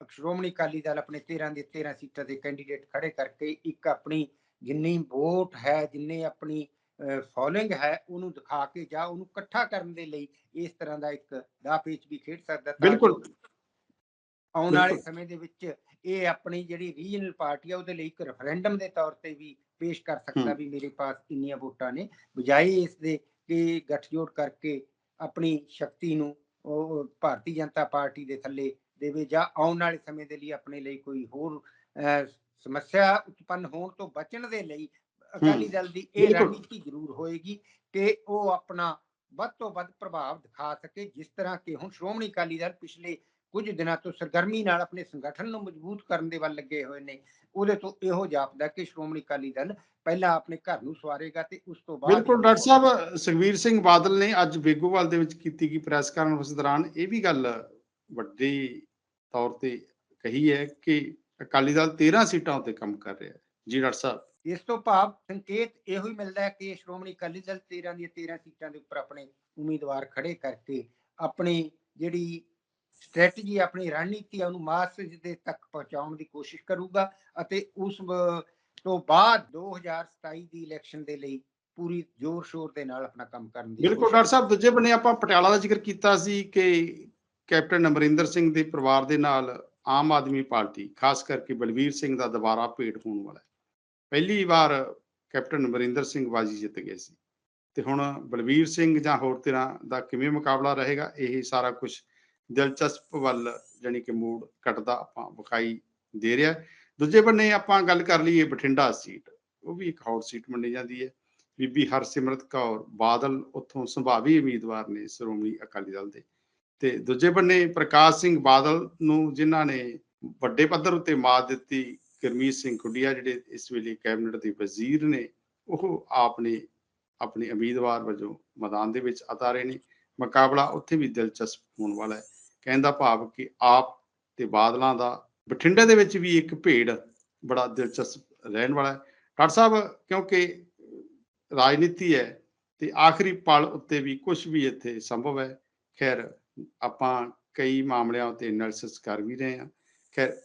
ਸ਼੍ਰੋਮਣੀ ਅਕਾਲੀ ਦਲ ਆਪਣੇ 13 ਦੇ 13 ਸੀਟਾਂ ਦੇ ਕੈਂਡੀਡੇਟ ਖੜੇ ਕਰਕੇ ਇੱਕ ਆਪਣੀ ਜਿੰਨੀ ਵੋਟ ਹੈ ਜਿੰਨੇ ਆਪਣੀ ਫੋਲੋਇੰਗ ਹੈ ਉਹਨੂੰ ਦਿਖਾ ਕੇ ਜਾਂ ਉਹਨੂੰ ਇਕੱਠਾ ਕਰਨ ਦੇ ਲਈ ਇਸ ਤਰ੍ਹਾਂ ਦਾ ਇੱਕ ਦਾ ਪੇਚ ਵੀ ਖੇਡ ਸਕਦਾ ਤਾਂ ਬਿਲਕੁਲ। ਆਉਣ ਵਾਲੇ। ਸਮੇਂ ਦੇ ਵਿੱਚ ਇਹ ਆਪਣੀ ਜਿਹੜੀ ਰੀਜਨਲ ਪਾਰਟੀ ਆ ਉਹਦੇ ਲਈ ਇੱਕ ਰੈਫਰੈਂਡਮ ਦੇ ਤੌਰ ਤੇ ਵੀ ਪੇਸ਼ ਕਰ ਸਕਦਾ। ਵੀ ਮੇਰੇ ਪਾਸ ਇੰਨੀਆਂ ਵੋਟਾਂ ਨੇ ਬਜਾਏ ਇਸ ਦੇ ਕਿ ਗੱਠਜੋੜ ਕਰਕੇ ਆਪਣੀ ਸ਼ਕਤੀ ਨੂੰ ਉਹ ਭਾਰਤੀ ਜਨਤਾ ਪਾਰਟੀ ਦੇ ਥੱਲੇ ਦੇਵੇ ਜਾਂ ਆਉਣ ਵਾਲੇ ਸਮੇਂ ਦੇ ਲਈ ਆਪਣੇ ਲਈ ਕੋਈ ਹੋਰ ਸਮੱਸਿਆ ਉਤਪੰਨ ਹੋਣ ਤੋਂ ਬਚਣ ਦੇ ਲਈ ਅਕਾਲੀ ਦਲ ਦੀ ਇਹ। ਰਣਨੀਤੀ ਜ਼ਰੂਰ ਹੋਏਗੀ ਕਿ ਉਹ ਆਪਣਾ ਵੱਧ ਤੋਂ ਵੱਧ ਪ੍ਰਭਾਵ ਦਿਖਾ ਸਕੇ ਜਿਸ ਤਰ੍ਹਾਂ ਕਿ ਹੁਣ ਸ਼੍ਰੋਮਣੀ ਅਕਾਲੀ ਦਲ ਪਿਛਲੇ ਕੁਝ ਦਿਨਾਂ ਤੋਂ ਸਰਗਰਮੀ ਨਾਲ ਆਪਣੇ ਸੰਗਠਨ ਨੂੰ ਮਜ਼ਬੂਤ ਕਰਨ ਦੇ ਵੱਲ ਲੱਗੇ ਹੋਏ ਨੇ। ਉਹਦੇ ਤੋਂ ਇਹੋ ਜਾਪਦਾ ਕਿ ਸ਼੍ਰੋਮਣੀ ਅਕਾਲੀ ਦਲ ਪਹਿਲਾਂ ਆਪਣੇ ਘਰ ਨੂੰ ਸਵਾਰੇਗਾ ਤੇ ਉਸ ਤੋਂ ਬਾਅਦ ਬਿਲਕੁਲ ਡਾਕਟਰ ਸਾਹਿਬ ਸੁਖਵੀਰ ਸਿੰਘ ਬਾਦਲ ਨੇ ਅੱਜ ਬੇਗੋਵਾਲ ਦੇ ਵਿੱਚ ਕੀਤੀ ਗਈ ਪ੍ਰੈਸ ਕਾਨਫਰੰਸ ਦੌਰਾਨ ਇਹ ਵੀ ਗੱਲ ਵੱਡੀ ਤੌਰ ਤੇ ਕਹੀ ਹੈ ਕਿ ਅਕਾਲੀ ਦਲ 13 ਸੀਟਾਂ ਉੱਤੇ ਕੰਮ ਕਰ ਰਿਹਾ ਹੈ। ਜੀ ਡਾਕਟਰ ਸਾਹਿਬ। ਇਸ ਤੋਂ ਭਾਵ ਸੰਕੇਤ ਇਹੋ ਹੀ ਮਿਲਦਾ ਹੈ ਕਿ ਸ਼੍ਰੋਮਣੀ ਅਕਾਲੀ ਦਲ 13 ਦੀਆਂ 13 ਸੀਟਾਂ ਦੇ ਉੱਪਰ ਆਪਣੇ ਉਮੀਦਵਾਰ ਖੜੇ ਕਰਕੇ ਆਪਣੀ ਜਿਹੜੀ ਸਟ੍ਰੈਟਜੀ ਆਪਣੀ ਰਣਨੀਤੀ ਉਹਨੂੰ ਮਾਸ ਦੇ ਤੱਕ ਪਹੁੰਚਾਉਣ ਦੀ ਕੋਸ਼ਿਸ਼ ਕਰੂਗਾ ਅਤੇ ਉਸ ਤੋਂ ਬਾਅਦ 2027 ਦੀ ਇਲੈਕਸ਼ਨ ਦੇ ਲਈ ਪੂਰੀ ਜ਼ੋਰ ਸ਼ੋਰ ਦੇ ਨਾਲ ਆਪਣਾ ਕੰਮ ਕਰਨ ਦੀ ਬਿਲਕੁਲ ਡਾਕਟਰ ਸਾਹਿਬ ਦੂਜੇ ਬੰਨੇ ਆਪਾਂ ਪਟਿਆਲਾ ਦਾ ਜ਼ਿਕਰ ਕੀਤਾ ਸੀ ਕਿ ਕੈਪਟਨ ਅਮਰਿੰਦਰ ਸਿੰਘ ਦੇ ਪਰਿਵਾਰ ਦੇ ਨਾਲ ਆਮ ਆਦਮੀ ਪਾਰਟੀ ਖਾਸ ਕਰਕੇ ਬਲਵੀਰ ਸਿੰਘ ਦਾ ਦੁਬਾਰਾ ਭੇਟ ਹੋਣ ਵਾਲਾ ਹੈ। ਪਹਿਲੀ ਵਾਰ ਕੈਪਟਨ ਅਮਰਿੰਦਰ ਸਿੰਘ ਬਾਜੀ ਜਿੱਤ ਗਏ ਸੀ। ਤੇ ਹੁਣ ਬਲਵੀਰ ਸਿੰਘ ਜਾਂ ਹੋਰ ਤਰ੍ਹਾਂ ਦਾ ਕਿਵੇਂ ਮੁਕਾਬਲਾ ਰਹੇਗਾ ਇਹ ਸਾਰਾ ਕੁਝ ਦਿਲਚਸਪ ਵੱਲ ਜਾਣੀ ਕਿ ਮੂਡ ਕੱਟਦਾ ਆਪਾਂ ਵਿਖਾਈ ਦੇ ਰਿਹਾ ਦੂਜੇ ਬੰਨੇ ਆਪਾਂ ਗੱਲ ਕਰ ਲਈਏ ਬਠਿੰਡਾ ਸੀਟ, ਉਹ ਵੀ ਇੱਕ ਹੌਟ ਸੀਟ ਮੰਨੀ ਜਾਂਦੀ ਹੈ। ਬੀਬੀ ਹਰਸਿਮਰਤ ਕੌਰ ਬਾਦਲ ਉੱਥੋਂ ਸੰਭਾਵੀ ਉਮੀਦਵਾਰ ਨੇ ਸ਼੍ਰੋਮਣੀ ਅਕਾਲੀ ਦਲ ਦੇ। ਤੇ ਦੂਜੇ ਬੰਨੇ ਪ੍ਰਕਾਸ਼ ਸਿੰਘ ਬਾਦਲ ਨੂੰ ਜਿਨ੍ਹਾਂ ਨੇ ਵੱਡੇ ਪੱਧਰ ਉੱਤੇ ਮਾਤ ਦਿੱਤੀ, ਗੁਰਮੀਤ ਸਿੰਘ ਖੁੱਡੀਆ ਜਿਹੜੇ ਇਸ ਵੇਲੇ ਕੈਬਨਿਟ ਦੇ ਵਜ਼ੀਰ ਨੇ, ਉਹ ਆਪ ਨੇ ਆਪਣੇ ਉਮੀਦਵਾਰ ਵਜੋਂ ਮੈਦਾਨ ਦੇ ਵਿੱਚ ਅਤਾਰੇ ਨੇ। ਮੁਕਾਬਲਾ ਉੱਥੇ ਵੀ ਦਿਲਚਸਪ ਹੋਣ ਵਾਲਾ ਹੈ। ਕਹਿੰਦਾ ਭਾਵ ਕਿ ਆਪ ਤੇ ਬਾਦਲਾਂ ਦਾ ਬਠਿੰਡੇ ਦੇ ਵਿੱਚ ਵੀ ਇੱਕ ਭੇੜ ਬੜਾ ਦਿਲਚਸਪ ਰਹਿਣ ਵਾਲਾ ਹੈ। ਡਾਕਟਰ ਸਾਹਿਬ, ਕਿਉਂਕਿ ਰਾਜਨੀਤੀ ਹੈ ਤੇ ਆਖਰੀ ਪਲ ਉੱਤੇ ਵੀ ਕੁਝ ਵੀ ਇੱਥੇ ਸੰਭਵ ਹੈ, ਖੈਰ ਆਪਾਂ ਕਈ ਮਾਮਲਿਆਂ ਉੱਤੇ ਐਨਾਲਿਸਿਸ ਕਰ ਵੀ ਰਹੇ ਹਾਂ। ਖੈਰ,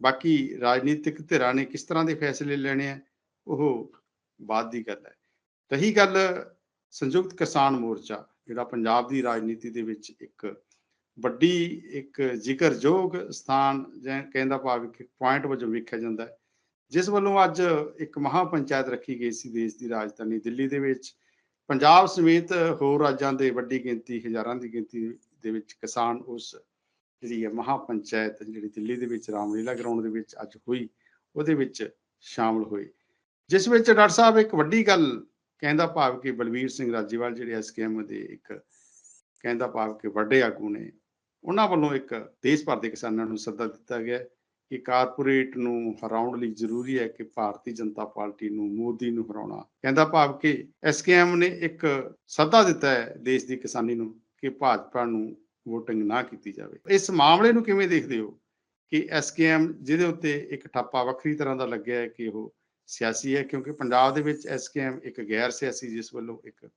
ਬਾਕੀ ਰਾਜਨੀਤਿਕ ਧਿਰਾਂ ਨੇ ਕਿਸ ਤਰ੍ਹਾਂ ਦੇ ਫੈਸਲੇ ਲੈਣੇ ਆ, ਉਹ ਬਾਅਦ ਦੀ ਗੱਲ ਹੈ। ਰਹੀ ਗੱਲ ਸੰਯੁਕਤ ਕਿਸਾਨ ਮੋਰਚਾ, ਜਿਹੜਾ ਪੰਜਾਬ ਦੀ ਰਾਜਨੀਤੀ ਦੇ ਵਿੱਚ ਇੱਕ ਵੱਡੀ ਇੱਕ ਜ਼ਿਕਰਯੋਗ ਸਥਾਨ ਜਾਂ ਕਹਿੰਦਾ ਭਾਵ ਇੱਕ ਪੁਆਇੰਟ ਵਜੋਂ ਵੇਖਿਆ ਜਾਂਦਾ ਹੈ, ਜਿਸ ਵੱਲੋਂ ਅੱਜ ਇੱਕ ਮਹਾ ਪੰਚਾਇਤ ਰੱਖੀ ਗਈ ਸੀ ਦੇਸ਼ ਦੀ ਰਾਜਧਾਨੀ ਦਿੱਲੀ ਦੇ ਵਿੱਚ। ਪੰਜਾਬ ਸਮੇਤ ਹੋਰ ਰਾਜਾਂ ਦੇ ਵੱਡੀ ਗਿਣਤੀ, ਹਜ਼ਾਰਾਂ ਦੀ ਗਿਣਤੀ ਦੇ ਵਿੱਚ ਕਿਸਾਨ ਉਸ ਜਿਹੜੀ ਹੈ ਮਹਾਪੰਚਾਇਤ ਜਿਹੜੀ ਦਿੱਲੀ ਦੇ ਵਿੱਚ ਰਾਮਲੀਲਾ ਗਰਾਊਂਡ ਦੇ ਵਿੱਚ ਅੱਜ ਹੋਈ, ਉਹਦੇ ਵਿੱਚ ਸ਼ਾਮਲ ਹੋਏ। ਜਿਸ ਵਿੱਚ ਡਾਕਟਰ ਸਾਹਿਬ ਇੱਕ ਵੱਡੀ ਗੱਲ ਕਹਿੰਦਾ ਭਾਵ ਕਿ ਬਲਵੀਰ ਸਿੰਘ ਰਾਜੀਵਾਲ ਜਿਹੜੇ ਐਸਕੇਐਮ ਦੇ ਇੱਕ ਕਹਿੰਦਾ ਭਾਵ ਕਿ ਵੱਡੇ ਆਗੂ ਨੇ ਉਹਨਾਂ ਵੱਲੋਂ ਇੱਕ ਦੇਸ਼ ਭਰ ਦੇ ਕਿਸਾਨਾਂ ਨੂੰ ਸੱਦਾ ਦਿੱਤਾ ਗਿਆ ਕਿ ਕਾਰਪੋਰੇਟ ਨੂੰ ਹਰਾਉਣ ਲਈ ਜ਼ਰੂਰੀ ਹੈ ਕਿ ਭਾਰਤੀ ਜਨਤਾ ਪਾਰਟੀ ਨੂੰ ਮੋਦੀ ਨੂੰ ਹਰਾਉਣਾ। ਕਹਿੰਦਾ ਭਾਵ ਕਿ ਐਸਕੇਐਮ ਨੇ ਇੱਕ ਸੱਦਾ ਦਿੱਤਾ ਹੈ ਦੇਸ਼ ਦੀ ਕਿਸਾਨੀ ਨੂੰ ਕਿ ਭਾਜਪਾ ਨੂੰ ਵੋਟਿੰਗ ਨਾ ਕੀਤੀ ਜਾਵੇ। ਇਸ ਮਾਮਲੇ ਨੂੰ ਕਿਵੇਂ ਦੇਖਦੇ ਹੋ ਕਿ ਐਸਕੇਐਮ ਜਿਹਦੇ ਉੱਤੇ ਇੱਕ ਠੱਪਾ ਵੱਖਰੀ ਤਰ੍ਹਾਂ ਦਾ ਲੱਗਿਆ ਹੈ ਕਿ ਉਹ ਸਿਆਸੀ ਹੈ? ਕਿਉਂਕਿ ਪੰਜਾਬ ਦੇ ਵਿੱਚ ਐਸਕੇਐਮ ਇੱਕ ਗੈਰ ਸਿਆਸੀ, ਜਿਸ ਵੱਲੋਂ ਇੱਕ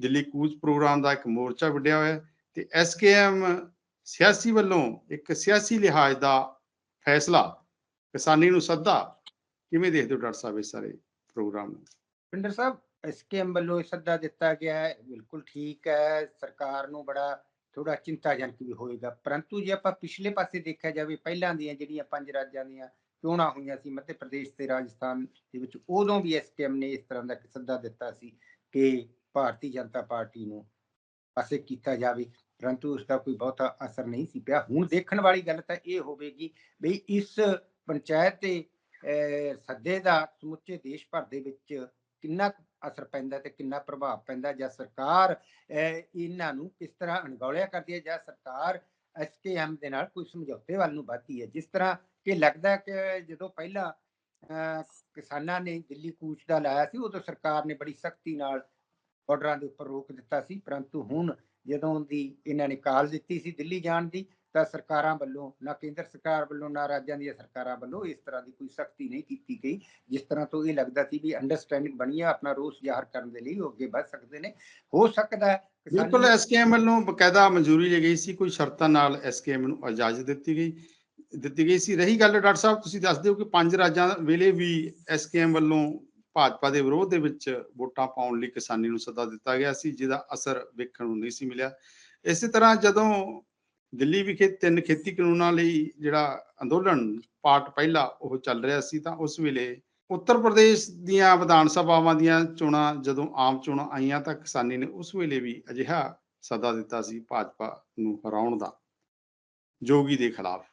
ਦਿੱਲੀ ਕੂਚ ਪ੍ਰੋਗਰਾਮ ਦਾ ਇੱਕ ਮੋਰਚਾ ਵਿੱਢਿਆ ਹੋਇਆ ਹੈ ਤੇ ਐਸਕੇਐਮ ਸਿਆਸੀ ਵੱਲੋਂ ਇੱਕ ਸਿਆਸੀ ਲਿਹਾਜ਼ ਦਾ ਫੈਸਲਾ ਕਿਸਾਨੀ ਨੂੰ ਸੱਦਾ, ਕਿਵੇਂ ਦੇਖਦੇ ਹੋ ਡਾਕਟਰ ਸਾਹਿਬ ਇਸ ਸਾਰੇ ਪ੍ਰੋਗਰਾਮ ਨੂੰ? ਪਿੰਡਰ ਸਾਹਿਬ, ਐਸਕੇਐਮ ਵੱਲੋਂ ਇਹ ਸੱਦਾ ਦਿੱਤਾ ਗਿਆ ਹੈ, ਬਿਲਕੁਲ ਠੀਕ ਹੈ, ਸਰਕਾਰ ਨੂੰ ਬੜਾ ਥੋੜਾ ਚਿੰਤਾਜਨਕ ਵੀ ਹੋਏਗਾ, ਪਰੰਤੂ ਜੇ ਆਪਾਂ ਪਿਛਲੇ ਪਾਸੇ ਦੇਖਿਆ ਜਾਵੇ, ਪਹਿਲਾਂ ਦੀਆਂ ਜਿਹੜੀਆਂ ਪੰਜ ਰਾਜਾਂ ਦੀਆਂ ਚੋਣਾਂ ਹੋਈਆਂ ਸੀ, ਮੱਧ ਪ੍ਰਦੇਸ਼ ਤੇ ਰਾਜਸਥਾਨ ਦੇ ਵਿੱਚ, ਉਦੋਂ ਵੀ ਐਸਕੇਐਮ ਨੇ ਇਸ ਤਰ੍ਹਾਂ ਦਾ ਸੱਦਾ ਦਿੱਤਾ ਸੀ ਕਿ ਭਾਰਤੀ ਜਨਤਾ ਪਾਰਟੀ ਨੂੰ ਪਾਸੇ ਕੀਤਾ ਜਾਵੇ। ਪਰੰਤੂ ਉਸ ਦਾ ਕੋਈ ਬਹੁਤਾ ਅਸਰ ਨਹੀਂ ਸੀ ਪਿਆ। ਹੁਣ ਦੇਖਣ ਵਾਲੀ ਗੱਲ ਤਾਂ ਇਹ ਹੋਵੇਗੀ ਵੀ ਇਸ ਪੰਚਾਇਤ ਦੇ ਸੱਦੇ ਦਾ ਸਮੁੱਚੇ ਦੇਸ਼ ਭਰ ਦੇ ਵਿੱਚ ਕਿੰਨਾ ਅਸਰ ਪੈਂਦਾ ਤੇ ਕਿੰਨਾ ਪ੍ਰਭਾਵ ਪੈਂਦਾ ਜਾਂ ਸਰਕਾਰ ਇਹਨਾਂ ਨੂੰ ਕਿਸ ਤਰ੍ਹਾਂ ਅਣਗੌਲਿਆ ਕਰਦੀ ਹੈ ਜਾਂ ਸਰਕਾਰ ਐਸਕੇਐਮ ਦੇ ਨਾਲ ਕੋਈ ਸਮਝੌਤੇ ਵੱਲ ਨੂੰ ਵੱਧਦੀ ਹੈ? ਜਿਸ ਤਰ੍ਹਾਂ ਕਿ ਲੱਗਦਾ ਕਿ ਜਦੋਂ ਪਹਿਲਾਂ ਅਹ, ਕਿਸਾਨਾਂ ਨੇ ਦਿੱਲੀ ਕੂਚ ਦਾ ਲਾਇਆ ਸੀ ਉਦੋਂ ਸਰਕਾਰ ਨੇ ਬੜੀ ਸਖਤੀ ਨਾਲ ਬਾਰਡਰਾਂ ਦੇ ਉੱਪਰ ਰੋਕ ਦਿੱਤਾ ਸੀ। ਪਰੰਤੂ ਹੁਣ ਜਦੋਂ ਦੀ ਇਹਨਾਂ ਨੇ ਕਾਲ ਦਿੱਤੀ ਸੀ ਦਿੱਲੀ ਜਾਣ ਦੀ, ਤਾਂ ਸਰਕਾਰਾਂ ਵੱਲੋਂ, ਨਾ ਕੇਂਦਰ ਸਰਕਾਰ ਵੱਲੋਂ, ਨਾ ਰਾਜਾਂ ਦੀਆਂ ਸਰਕਾਰਾਂ ਵੱਲੋਂ ਇਸ ਤਰ੍ਹਾਂ ਦੀ ਕੋਈ ਸਖਤੀ ਨਹੀਂ ਕੀਤੀ ਗਈ, ਜਿਸ ਤਰ੍ਹਾਂ ਤੋਂ ਇਹ ਲੱਗਦਾ ਸੀ ਵੀ ਅੰਡਰਸਟੈਂਡਿੰਗ ਬਣੀ ਹੈ ਆਪਣਾ ਰੋਸ ਜ਼ਾਹਰ ਕਰਨ ਦੇ ਲਈ ਉਹ ਅੱਗੇ ਵੱਧ ਸਕਦੇ ਨੇ। ਹੋ ਸਕਦਾ ਹੈ ਬਿਲਕੁਲ ਐਸਕੇਐਮ ਵੱਲੋਂ ਬਕਾਇਦਾ ਮਨਜ਼ੂਰੀ ਲਈ ਗਈ ਸੀ, ਕੋਈ ਸ਼ਰਤਾਂ ਨਾਲ ਐਸਕੇਐਮ ਨੂੰ ਇਜਾਜ਼ਤ ਦਿੱਤੀ ਗਈ ਦਿੱਤੀ ਗਈ ਸੀ। ਰਹੀ ਗੱਲ ਡਾਕਟਰ ਸਾਹਿਬ, ਤੁਸੀਂ ਦੱਸ ਦਿਓ ਕਿ ਪੰਜ ਰਾਜਾਂ ਵੇਲੇ ਵੀ ਐਸਕੇਐਮ ਵੱਲੋਂ ਭਾਜਪਾ ਦੇ ਵਿਰੋਧ ਦੇ ਵਿੱਚ ਵੋਟਾਂ ਪਾਉਣ ਲਈ ਕਿਸਾਨੀ ਨੂੰ ਸੱਦਾ ਦਿੱਤਾ ਗਿਆ ਸੀ, ਜਿਹਦਾ ਅਸਰ ਵੇਖਣ ਨੂੰ ਨਹੀਂ ਸੀ ਮਿਲਿਆ। ਇਸੇ ਤਰ੍ਹਾਂ ਜਦੋਂ ਦਿੱਲੀ ਵਿਖੇ ਤਿੰਨ ਖੇਤੀ ਕਾਨੂੰਨਾਂ ਲਈ ਜਿਹੜਾ ਅੰਦੋਲਨ ਪਾਰਟ ਪਹਿਲਾ ਉਹ ਚੱਲ ਰਿਹਾ ਸੀ, ਤਾਂ ਉਸ ਵੇਲੇ ਉੱਤਰ ਪ੍ਰਦੇਸ਼ ਦੀਆਂ ਵਿਧਾਨ ਸਭਾਵਾਂ ਦੀਆਂ ਚੋਣਾਂ ਜਦੋਂ ਆਮ ਚੋਣਾਂ ਆਈਆਂ, ਤਾਂ ਕਿਸਾਨੀ ਨੇ ਉਸ ਵੇਲੇ ਵੀ ਅਜਿਹਾ ਸੱਦਾ ਦਿੱਤਾ ਸੀ ਭਾਜਪਾ ਨੂੰ ਹਰਾਉਣ ਦਾ, ਜੋਗੀ ਦੇ ਖਿਲਾਫ,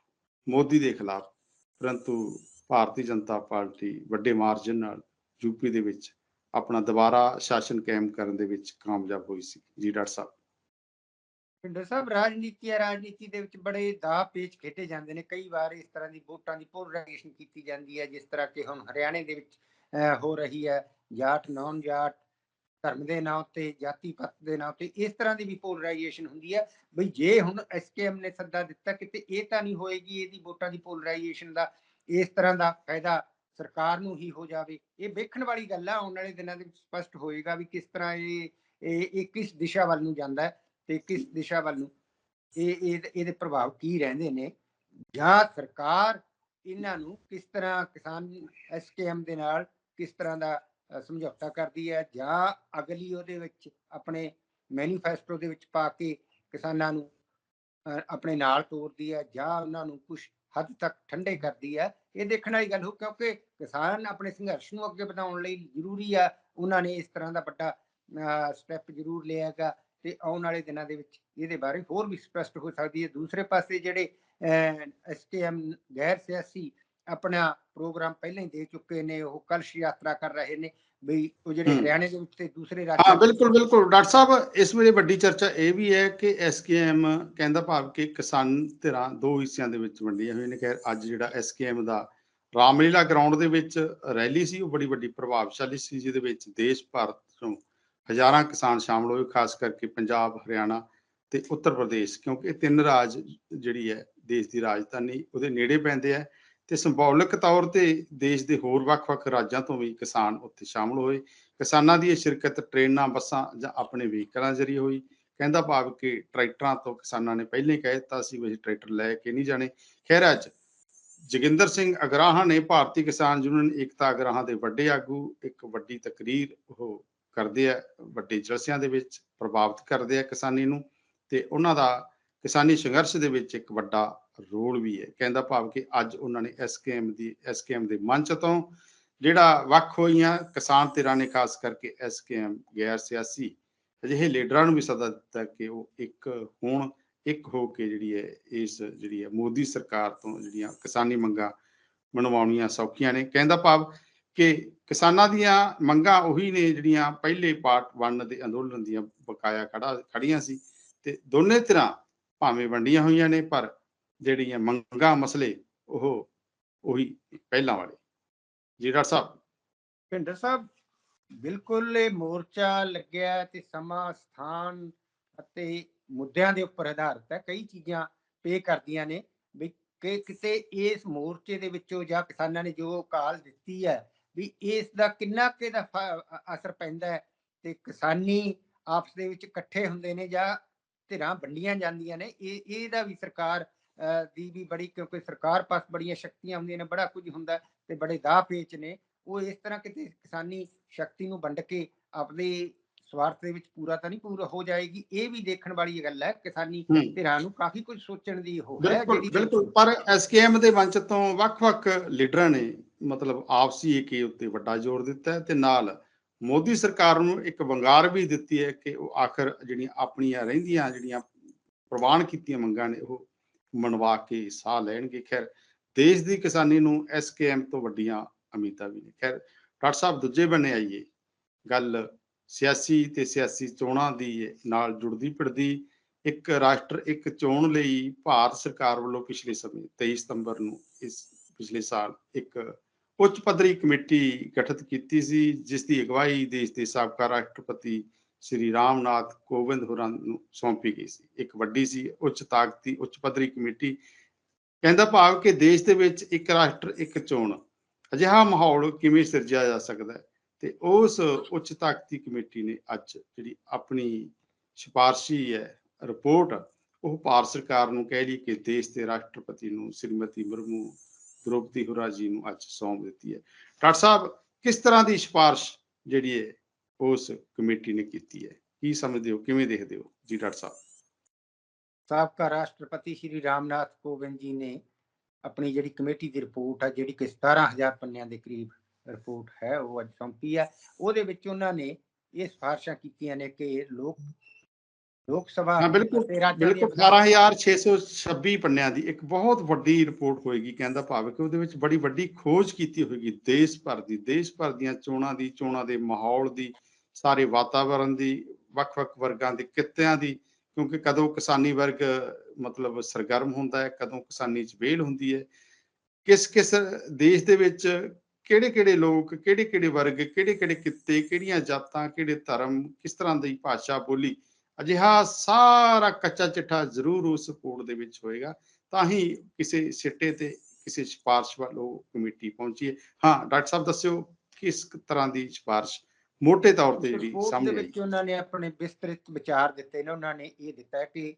ਮੋਦੀ ਦੇ ਖਿਲਾਫ, ਪਰੰਤੂ ਭਾਰਤੀ ਜਨਤਾ ਪਾਰਟੀ ਵੱਡੇ ਮਾਰਜਨ ਨਾਲ ਯੂਪੀ ਦੇ ਵਿੱਚ ਆਪਣਾ ਦੁਬਾਰਾ ਸ਼ਾਸਨ ਕਾਇਮ ਕਰਨ ਦੇ ਵਿੱਚ ਕਾਮਯਾਬ ਹੋਈ ਸੀ। ਜੀ ਡਾਕਟਰ ਸਾਹਿਬ। ਪਿੰਡਰ ਸਾਹਿਬ, ਰਾਜਨੀਤੀ ਹੈ ਰਾਜਨੀਤੀ ਦੇ ਵਿੱਚ ਬੜੇ ਦਾਅ ਪੇਚ ਖੇਡੇ ਜਾਂਦੇ ਨੇ। ਕਈ ਵਾਰ ਇਸ ਤਰ੍ਹਾਂ ਦੀ ਵੋਟਾਂ ਦੀ ਪੋਲਰਾਈਜੇਸ਼ਨ ਕੀਤੀ ਜਾਂਦੀ ਹੈ, ਜਿਸ ਤਰ੍ਹਾਂ ਕਿ ਹੁਣ ਹਰਿਆਣੇ ਦੇ ਵਿੱਚ ਹੋ ਰਹੀ ਹੈ ਜਾਟ ਨੌਨ ਜਾਟ ਧਰਮ ਦੇ ਨਾਂ ਤੇ ਜਾਤੀ ਪਤ ਦੇ ਨਾਂ ਤੇ ਇਸ ਤਰ੍ਹਾਂ ਦੀ ਵੀ ਪੋਲਰਾਈਜੇਸ਼ਨ ਹੁੰਦੀ ਹੈ। ਬਈ ਜੇ ਹੁਣ ਐਸਕੇਐਮ ਨੇ ਸੱਦਾ ਦਿੱਤਾ ਕਿਤੇ ਇਹ ਤਾਂ ਨਹੀਂ ਹੋਏਗੀ ਇਹਦੀ ਵੋਟਾਂ ਦੀ ਪੋਲਰਾਈਜੇਸ਼ਨ ਦਾ, ਇਸ ਤਰ੍ਹਾਂ ਦਾ ਫਾਇਦਾ ਸਰਕਾਰ ਨੂੰ ਹੀ ਹੋ ਜਾਵੇ। ਇਹ ਵੇਖਣ ਵਾਲੀ ਗੱਲ ਆ, ਆਉਣ ਵਾਲੇ ਦਿਨਾਂ ਦੇ ਵਿੱਚ ਸਪਸ਼ਟ ਹੋਏਗਾ ਵੀ ਕਿਸ ਤਰ੍ਹਾਂ ਇਹ ਇਹ ਕਿਸ ਦਿਸ਼ਾ ਵੱਲ ਨੂੰ ਜਾਂਦਾ ਹੈ ਤੇ ਕਿਸ ਦਿਸ਼ਾ ਵੱਲ ਨੂੰ ਇਹ ਇਹਦੇ ਪ੍ਰਭਾਵ ਕੀ ਰਹਿੰਦੇ ਨੇ। ਜਾਂ ਸਰਕਾਰ ਇਹਨਾਂ ਨੂੰ ਕਿਸ ਤਰ੍ਹਾਂ ਕਿਸਾਨ ਐਸਕੇਐਮ ਦੇ ਨਾਲ ਕਿਸ ਤਰ੍ਹਾਂ ਦਾ ਸਮਝੌਤਾ ਕਰਦੀ ਹੈ ਜਾਂ ਅਗਲੀ ਉਹਦੇ ਵਿੱਚ ਆਪਣੇ ਮੈਨੀਫੈਸਟੋ ਦੇ ਵਿੱਚ ਪਾ ਕੇ ਕਿਸਾਨਾਂ ਨੂੰ ਆਪਣੇ ਨਾਲ ਤੋਰਦੀ ਹੈ ਜਾਂ ਉਹਨਾਂ ਨੂੰ ਕੁਝ ਹੱਦ ਤੱਕ ਠੰਡੇ ਕਰਦੀ ਹੈ। ਇਹ ਦੇਖਣ ਵਾਲੀ ਗੱਲ ਹੋ ਕਿਉਂਕਿ ਕਿਸਾਨ ਆਪਣੇ ਸੰਘਰਸ਼ ਨੂੰ ਅੱਗੇ ਵਧਾਉਣ ਲਈ ਜ਼ਰੂਰੀ ਆ ਉਹਨਾਂ ਨੇ ਇਸ ਤਰ੍ਹਾਂ ਦਾ ਵੱਡਾ ਸਟੈਪ ਜ਼ਰੂਰ ਲਿਆ ਹੈਗਾ ਤੇ ਆਉਣ ਵਾਲੇ ਦਿਨਾਂ ਦੇ ਵਿੱਚ ਇਹਦੇ ਬਾਰੇ ਹੋਰ ਵੀ ਸਪਸ਼ਟ ਹੋ ਸਕਦੀ ਹੈ ਦੂਸਰੇ ਪਾਸੇ ਜਿਹੜੇ ਐਸਕੇਐਮ ਗੈਰ ਸਿਆਸੀ ਆਪਣਾ ਪ੍ਰੋਗਰਾਮ ਪਹਿਲਾਂ ਹੀ ਦੇ ਚੁੱਕੇ ਨੇ ਉਹ ਕਲਸ਼ ਯਾਤਰਾ ਕਰ ਰਹੇ ਨੇ ਬਈ ਉਹ ਜਿਹੜੇ। ਹਰਿਆਣੇ ਦੇ ਵਿੱਚ ਤੇ ਦੂਸਰੇ ਹਾਂ ਰਾਜਾਂ ਬਿਲਕੁਲ ਬਿਲਕੁਲ ਡਾਕਟਰ ਸਾਹਿਬ ਇਸ ਵੇਲੇ ਵੱਡੀ ਚਰਚਾ ਇਹ ਵੀ ਹੈ ਕਿ ਐਸਕੇਐਮ ਕਹਿੰਦਾ ਭਾਵ ਕਿ ਕਿਸਾਨ ਧਿਰਾਂ ਦੋ ਹਿੱਸਿਆਂ ਦੇ ਵਿੱਚ ਵੰਡੀਆਂ ਹੋਈਆਂ ਨੇ ਖੈਰ ਅੱਜ ਜਿਹੜਾ ਐਸਕੇਐਮ ਦਾ ਰਾਮਲੀਲਾ ਗਰਾਊਂਡ ਦੇ ਵਿੱਚ ਰੈਲੀ ਸੀ, ਉਹ ਬੜੀ ਵੱਡੀ ਪ੍ਰਭਾਵਸ਼ਾਲੀ ਸੀ, ਜਿਹਦੇ ਵਿੱਚ ਦੇਸ਼ ਭਰ ਤੋਂ ਹਜ਼ਾਰਾਂ ਕਿਸਾਨ ਸ਼ਾਮਲ ਹੋਏ, ਖਾਸ ਕਰਕੇ ਪੰਜਾਬ, ਹਰਿਆਣਾ ਤੇ ਉੱਤਰ ਪ੍ਰਦੇਸ਼, ਕਿਉਂਕਿ ਇਹ ਤਿੰਨ ਰਾਜ ਜਿਹੜੀ ਹੈ, ਦੇਸ਼ ਦੀ ਰਾਜਧਾਨੀ ਉਹਦੇ ਨੇੜੇ ਪੈਂਦੇ ਆ ਤੇ ਸਿੰਬੋਲਿਕ ਤੌਰ ਤੇ ਦੇਸ਼ ਦੇ ਹੋਰ ਵੱਖ-ਵੱਖ ਰਾਜਾਂ ਤੋਂ ਵੀ ਕਿਸਾਨ ਉੱਥੇ ਸ਼ਾਮਲ ਹੋਏ। ਕਿਸਾਨਾਂ ਦੀ ਇਹ ਸ਼ਿਰਕਤ ਟ੍ਰੇਨਾਂ, ਬੱਸਾਂ ਜਾਂ ਆਪਣੇ ਵਹੀਕਲਾਂ ਜ਼ਰੀਏ ਹੋਈ। ਕਹਿੰਦਾ ਭਾਵ ਕਿ ਟਰੈਕਟਰਾਂ ਤੋਂ ਕਿਸਾਨਾਂ ਨੇ ਪਹਿਲਾਂ ਹੀ ਕਹਿ ਦਿੱਤਾ ਸੀ ਵੀ ਅਸੀਂ ਟਰੈਕਟਰ ਲੈ ਕੇ ਨਹੀਂ ਜਾਣੇ। ਖੈਰ, ਅੱਜ ਜੋਗਿੰਦਰ ਸਿੰਘ ਅਗਰਾਹਾਂ ਨੇ ਭਾਰਤੀ ਕਿਸਾਨ ਯੂਨੀਅਨ ਏਕਤਾ ਅਗਰਾਹਾਂ ਦੇ ਵੱਡੇ ਆਗੂ, ਇੱਕ ਵੱਡੀ ਤਕਰੀਰ ਉਹ ਕਰਦੇ ਆ, ਵੱਡੇ ਜਲਸਿਆਂ ਦੇ ਵਿੱਚ ਪ੍ਰਭਾਵਿਤ ਕਰਦੇ ਆ ਕਿਸਾਨੀ ਨੂੰ ਤੇ ਉਹਨਾਂ ਦਾ ਕਿਸਾਨੀ ਸੰਘਰਸ਼ ਦੇ ਵਿੱਚ ਇੱਕ ਵੱਡਾ ਰੋਲ ਵੀ ਹੈ। ਕਹਿੰਦਾ ਭਾਵ ਕਿ ਅੱਜ ਉਹਨਾਂ ਨੇ ਐਸਕੇਐਮ ਦੀ ਐਸਕੇਐਮ ਦੇ ਮੰਚ ਤੋਂ ਜਿਹੜਾ ਵੱਖ ਹੋਈਆਂ ਕਿਸਾਨ ਧਿਰਾਂ ਨੇ ਖਾਸ ਕਰਕੇ ਐਸਕੇਐਮ ਗੈਰ ਸਿਆਸੀ ਅਜਿਹੇ ਲੀਡਰਾਂ ਨੂੰ ਵੀ ਸੱਦਾ ਦਿੱਤਾ ਕਿ ਉਹ ਇੱਕ ਹੋਣ ਇੱਕ ਹੋ ਕੇ ਜਿਹੜੀ ਹੈ, ਇਸ ਜਿਹੜੀ ਹੈ ਮੋਦੀ ਸਰਕਾਰ ਤੋਂ ਜਿਹੜੀਆਂ ਕਿਸਾਨੀ ਮੰਗਾਂ ਮਨਵਾਉਣੀਆਂ ਸੌਖੀਆਂ ਨੇ। ਕਹਿੰਦਾ ਭਾਵ ਕਿ ਕਿਸਾਨਾਂ ਦੀਆਂ ਮੰਗਾਂ ਉਹੀ ਨੇ ਜਿਹੜੀਆਂ ਪਹਿਲੇ ਪਾਰਟ 1 ਦੇ ਅੰਦੋਲਨ ਦੀਆਂ ਬਕਾਇਆ ਖੜਾ ਖੜੀਆਂ ਸੀ ਤੇ ਦੋਨੇ ਤਰ੍ਹਾਂ ਭਾਵੇਂ ਵੰਡੀਆਂ ਹੋਈਆਂ ਨੇ, ਪਰ ਜਿਹੜੀਆਂ ਮੰਗਾਂ ਮਸਲੇ ਉਹ ਉਹੀ ਪਹਿਲਾਂ ਵਾਲੇ। ਜੀ ਡਾਕਟਰ ਸਾਹਿਬ। ਭਿੰਡਰ ਸਾਹਿਬ, ਬਿਲਕੁਲ ਇਹ ਮੋਰਚਾ ਲੱਗਿਆ ਤੇ ਸਮਾਂ, ਸਥਾਨ ਅਤੇ ਮੁੱਦਿਆਂ ਦੇ ਉੱਪਰ ਆਧਾਰਿਤ ਹੈ ਕਈ ਚੀਜ਼ਾਂ ਪੇ ਕਰਦੀਆਂ ਨੇ ਵੀ ਕਿ ਕਿਤੇ ਇਸ ਮੋਰਚੇ ਦੇ ਵਿੱਚੋਂ ਜਾਂ ਕਿਸਾਨਾਂ ਨੇ ਜੋ ਕਾਲ ਦਿੱਤੀ ਹੈ ਵੀ ਇਸ ਦਾ ਕਿੰਨਾ ਕੁ ਦਾ ਅਸਰ ਪੈਂਦਾ ਹੈ ਤੇ ਕਿਸਾਨੀ ਆਪਸ ਦੇ ਵਿੱਚ ਇਕੱਠੇ ਹੁੰਦੇ ਨੇ ਜਾਂ ਧਿਰਾਂ ਵੰਡੀਆਂ ਜਾਂਦੀਆਂ ਨੇ ਇਹ ਇਹਦਾ ਵੀ ਸਰਕਾਰ ਅਹ, ਦੀ ਵੀ ਬੜੀ ਕਿਉਂਕਿ ਸਰਕਾਰ ਪਾਸ ਬੜੀਆਂ ਸ਼ਕਤੀਆਂ ਹੁੰਦੀਆਂ ਨੇ ਬੜਾ ਕੁਝ ਹੁੰਦਾ ਤੇ ਬੜੇ ਦਾਅ ਪੇਚ ਨੇ ਉਹ ਇਸ ਤਰ੍ਹਾਂ ਕਿਤੇ ਕਿਸਾਨੀ ਸ਼ਕਤੀ ਨੂੰ ਵੰਡ ਕੇ ਆਪਣੇ ਸਵਾਰਥ ਦੇ ਵਿੱਚ ਪੂਰਾ ਤਾਂ ਨਹੀਂ ਪੂਰਾ ਹੋ ਜਾਏਗੀ ਇਹ ਵੀ ਦੇਖਣ ਵਾਲੀ ਗੱਲ ਹੈ ਕਿਸਾਨੀ। ਧਿਰਾਂ ਨੂੰ ਕਾਫੀ ਕੁਝ ਸੋਚਣ ਦੀ ਹੋ ਹੈ ਬਿਲਕੁਲ ਬਿਲਕੁਲ। ਪਰ ਐਸਕੇਐਮ ਦੇ ਮੰਚ ਤੋਂ ਵੱਖ-ਵੱਖ ਲੀਡਰਾਂ ਨੇ ਮਤਲਬ ਆਪਸੀ ਏਕੇ ਉੱਤੇ ਵੱਡਾ ਜ਼ੋਰ ਦਿੱਤਾ ਹੈ ਤੇ ਨਾਲ ਮੋਦੀ ਸਰਕਾਰ ਨੂੰ ਇੱਕ ਵੰਗਾਰ ਵੀ ਦਿੱਤੀ ਹੈ ਕਿ ਉਹ ਆਖਰ ਜਿਹੜੀਆਂ ਆਪਣੀਆਂ ਰਹਿੰਦੀਆਂ ਜਿਹੜੀਆਂ ਪ੍ਰਵਾਨ ਕੀਤੀਆਂ ਮੰਗਾਂ ਨੇ ਉਹ ਮਨਵਾ ਕੇ ਸਾਹ ਲੈਣਗੇ। ਖੈਰ ਦੇਸ਼ ਦੀ ਕਿਸਾਨੀ ਨੂੰ ਐਸਕੇਐਮ ਤੋਂ ਵੱਡੀਆਂ ਉਮੀਦਾਂ ਵੀ ਨੇ। ਖੈਰ ਡਾਕਟਰ ਸਾਹਿਬ ਦੂਜੇ ਬੰਨੇ ਆਈਏ। ਗੱਲ ਸਿਆਸੀ ਤੇ ਸਿਆਸੀ ਚੋਣਾਂ ਦੀ ਨਾਲ ਜੁੜਦੀ ਪਿੜਦੀ ਇੱਕ ਰਾਸ਼ਟਰ ਇੱਕ ਚੋਣ ਲਈ ਭਾਰਤ ਸਰਕਾਰ ਵੱਲੋਂ ਪਿਛਲੇ ਸਮੇਂ 23 ਸਤੰਬਰ ਨੂੰ ਇਸ ਪਿਛਲੇ ਸਾਲ ਇੱਕ ਉੱਚ ਪੱਧਰੀ ਕਮੇਟੀ ਗਠਿਤ ਕੀਤੀ ਸੀ, ਜਿਸ ਦੀ ਅਗਵਾਈ ਦੇਸ਼ ਦੇ ਸਾਬਕਾ ਰਾਸ਼ਟਰਪਤੀ ਸ੍ਰੀ ਰਾਮਨਾਥ ਕੋਵਿੰਦ ਹੋਰਾਂ ਨੂੰ ਸੌਂਪੀ ਗਈ ਸੀ। ਇੱਕ ਵੱਡੀ ਸੀ, ਉੱਚ ਤਾਕਤੀ, ਉੱਚ ਪੱਧਰੀ ਕਮੇਟੀ। ਕਹਿੰਦਾ ਭਾਵ ਕਿ ਦੇਸ਼ ਦੇ ਵਿੱਚ ਇੱਕ ਰਾਸ਼ਟਰ, ਇੱਕ ਚੋਣ। ਅਜਿਹਾ ਮਾਹੌਲ ਕਿਵੇਂ ਸਿਰਜਿਆ ਜਾ ਸਕਦਾ ਹੈ? ਤੇ ਉਸ ਉੱਚ ਤਾਕਤੀ ਕਮੇਟੀ ਨੇ ਅੱਜ ਜਿਹੜੀ ਆਪਣੀ ਸਿਫਾਰਸ਼ੀ ਹੈ, ਰਿਪੋਰਟ, ਉਹ ਭਾਰਤ ਸਰਕਾਰ ਨੂੰ ਕਹਿ ਲਈ ਕਿ ਦੇਸ਼ ਦੇ ਰਾਸ਼ਟਰਪਤੀ ਨੂੰ, ਸ੍ਰੀਮਤੀ ਮੁਰਮੂ ਦ੍ਰੋਪਦੀ ਹੁਰਾ ਜੀ ਨੂੰ ਅੱਜ ਸੌਂਪ ਦਿੱਤੀ ਹੈ। ਡਾਕਟਰ ਸਾਹਿਬ, ਕਿਸ ਤਰ੍ਹਾਂ ਦੀ ਸਿਫਾਰਿਸ਼ ਜਿਹੜੀ ਹੈ, ਉਸ ਕਮੇਟੀ ਨੇ ਕੀਤੀ ਹੈ? ਕੀ ਸਮਝਦੇ ਹੋ, ਕਿਵੇਂ ਦੇਖਦੇ ਹੋ? ਜੀ ਡਾਕਟਰ ਸਾਹਿਬ। ਸਾਬਕਾ ਰਾਸ਼ਟਰਪਤੀ ਸ਼੍ਰੀ ਰਾਮਨਾਥ ਕੋਵਿੰਦ ਜੀ ਨੇ ਆਪਣੀ ਜਿਹੜੀ ਕਮੇਟੀ ਦੀ ਰਿਪੋਰਟ ਆ, ਜਿਹੜੀ ਕਿ 17000 ਪੰਨਿਆਂ ਦੇ ਕਰੀਬ ਰਿਪੋਰਟ ਹੈ ਉਹ ਅੱਜ ਸੌਂਪੀ ਹੈ। ਉਹਦੇ ਵਿੱਚ ਉਹਨਾਂ ਨੇ ਇਹ ਸਿਫਾਰਸ਼ਾਂ ਕੀਤੀਆਂ ਨੇ ਕਿ ਲੋਕ ਲੋਕ ਸਭਾ ਬਿਲਕੁਲ ਬਿਲਕੁਲ 18626 ਪੰਨਿਆਂ ਦੀ ਇੱਕ ਬਹੁਤ ਵੱਡੀ ਰਿਪੋਰਟ ਹੋਏਗੀ ਕਹਿੰਦਾ ਭਾਵ ਕਿ ਉਹਦੇ ਵਿੱਚ ਬੜੀ ਵੱਡੀ ਖੋਜ ਕੀਤੀ ਹੋਏਗੀ ਦੇਸ਼ ਭਰ ਦੀ ਦੇਸ਼ ਭਰ ਦੀਆਂ ਚੋਣਾਂ ਦੀ ਚੋਣਾਂ ਦੇ ਮਾਹੌਲ ਦੀ ਸਾਰੇ ਵਾਤਾਵਰਣ ਦੀ ਵੱਖ-ਵੱਖ ਵਰਗਾਂ ਦੇ ਕਿੱਤਿਆਂ ਦੀ ਕਿਉਂਕਿ ਕਦੋਂ ਕਿਸਾਨੀ ਵਰਗ ਮਤਲਬ ਸਰਗਰਮ ਹੁੰਦਾ ਹੈ ਕਦੋਂ ਕਿਸਾਨੀ ਚ ਵੇਲ ਹੁੰਦੀ ਹੈ। ਕਿਸ ਕਿਸ ਦੇਸ਼ ਦੇ ਵਿੱਚ ਕਿਹੜੇ ਕਿਹੜੇ ਲੋਕ ਕਿਹੜੇ ਕਿਹੜੇ ਵਰਗ ਕਿਹੜੇ ਕਿਹੜੇ ਕਿੱਤੇ ਕਿਹੜੀਆਂ ਜਾਤਾਂ ਕਿਹੜੇ ਧਰਮ ਕਿਸ ਤਰ੍ਹਾਂ ਦੀ ਭਾਸ਼ਾ ਬੋਲੀ ਅਜਿਹਾ ਸਾਰਾ ਕੱਚਾ ਚਿੱਠਾ ਜ਼ਰੂਰ ਉਸ ਰਿਪੋਰਟ ਦੇ ਵਿੱਚ ਹੋਏਗਾ। ਤਾਂ ਹੀ ਕਿਸੇ ਸਿੱਟੇ ਤੇ ਕਿਸੇ ਸਿਫਾਰਿਸ਼ ਵੱਲ ਉਹ ਕਮੇਟੀ ਪਹੁੰਚੀ ਹੈ। ਹਾਂ ਡਾਕਟਰ ਸਾਹਿਬ ਦੱਸਿਓ ਕਿਸ ਤਰ੍ਹਾਂ ਦੀ ਸਿਫਾਰਿਸ਼ ਮੋٹے ਤੌਰ ਤੇ ਜਿਹੜੀ ਸਾਹਮਣੇ ਆਈ। ਵਿੱਚ ਉਹਨਾਂ ਨੇ ਆਪਣੇ ਵਿਸਤ੍ਰਿਤ ਵਿਚਾਰ ਦਿੱਤੇ ਨੇ। ਉਹਨਾਂ ਨੇ ਇਹ ਦਿੱਤਾ ਕਿ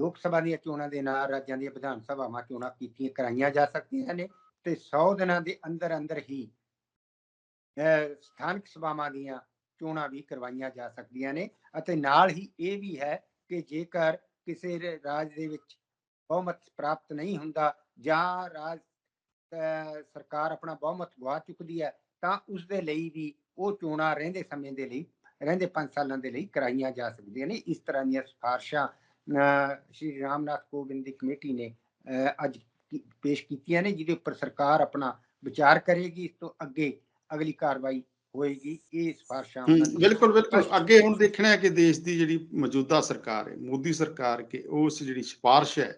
ਲੋਕ ਸਭਾ ਦੀਆਂ ਚੋਣਾਂ ਦੇ ਨਾਲ ਰਾਜਾਂ ਦੀਆਂ ਵਿਧਾਨ ਸਭਾਵਾਂ ਚੋਣਾਂ ਕੀਤੀਆਂ ਕਰਾਈਆਂ ਜਾ ਸਕਦੀਆਂ ਨੇ। ਤੇ 100 ਦਿਨਾਂ ਦੇ ਅੰਦਰ ਅੰਦਰ ਹੀ ਅਹ, ਸਥਾਨਕ ਸਭਾਵਾਂ ਦੀਆਂ ਚੋਣਾਂ ਵੀ ਕਰਵਾਈਆਂ ਜਾ ਸਕਦੀਆਂ ਨੇ ਅਤੇ ਨਾਲ ਹੀ ਇਹ ਵੀ ਹੈ ਕਿ ਜੇਕਰ ਕਿਸੇ ਰਾਜ ਦੇ ਵਿੱਚ ਬਹੁਮਤ ਪ੍ਰਾਪਤ ਨਹੀਂ ਹੁੰਦਾ ਜਾਂ ਰਾਜ ਅਹ, ਸਰਕਾਰ ਆਪਣਾ ਬਹੁਮਤ ਗਵਾ ਚੁੱਕਦੀ ਹੈ ਤਾਂ ਉਸ ਦੇ ਲਈ ਵੀ ਉਹ ਚੋਣਾਂ ਰਹਿੰਦੇ ਸਮੇਂ ਦੇ ਲਈ ਰਹਿੰਦੇ 5 ਸਾਲਾਂ ਦੇ ਲਈ ਕਰਾਈਆਂ ਜਾ ਸਕਦੀਆਂ ਨੇ। ਇਸ ਤਰ੍ਹਾਂ ਦੀਆਂ ਸਿਫਾਰਸ਼ਾਂ ਅਹ, ਸ਼੍ਰੀ ਰਾਮਨਾਥ ਕੋਵਿੰਦ ਦੀ ਕਮੇਟੀ ਨੇ ਅਹ, ਅੱਜ ਪੇਸ਼ ਕੀਤੀਆਂ ਨੇ ਜਿਹਦੇ ਉੱਪਰ ਸਰਕਾਰ ਆਪਣਾ ਵਿਚਾਰ ਕਰੇਗੀ ਇਸ ਤੋਂ ਅੱਗੇ ਅਗਲੀ ਕਾਰਵਾਈ ਹੋਏਗੀ ਇਹ ਸਿਫਾਰਸ਼ਾਂ ਬਿਲਕੁਲ ਬਿਲਕੁਲ। ਅੱਗੇ ਹੁਣ ਦੇਖਣਾ ਹੈ ਕਿ ਦੇਸ਼ ਦੀ ਜਿਹੜੀ ਮੌਜੂਦਾ ਸਰਕਾਰ ਹੈ ਮੋਦੀ ਸਰਕਾਰ ਕਿ ਉਸ ਜਿਹੜੀ ਸਿਫਾਰਿਸ਼ ਹੈ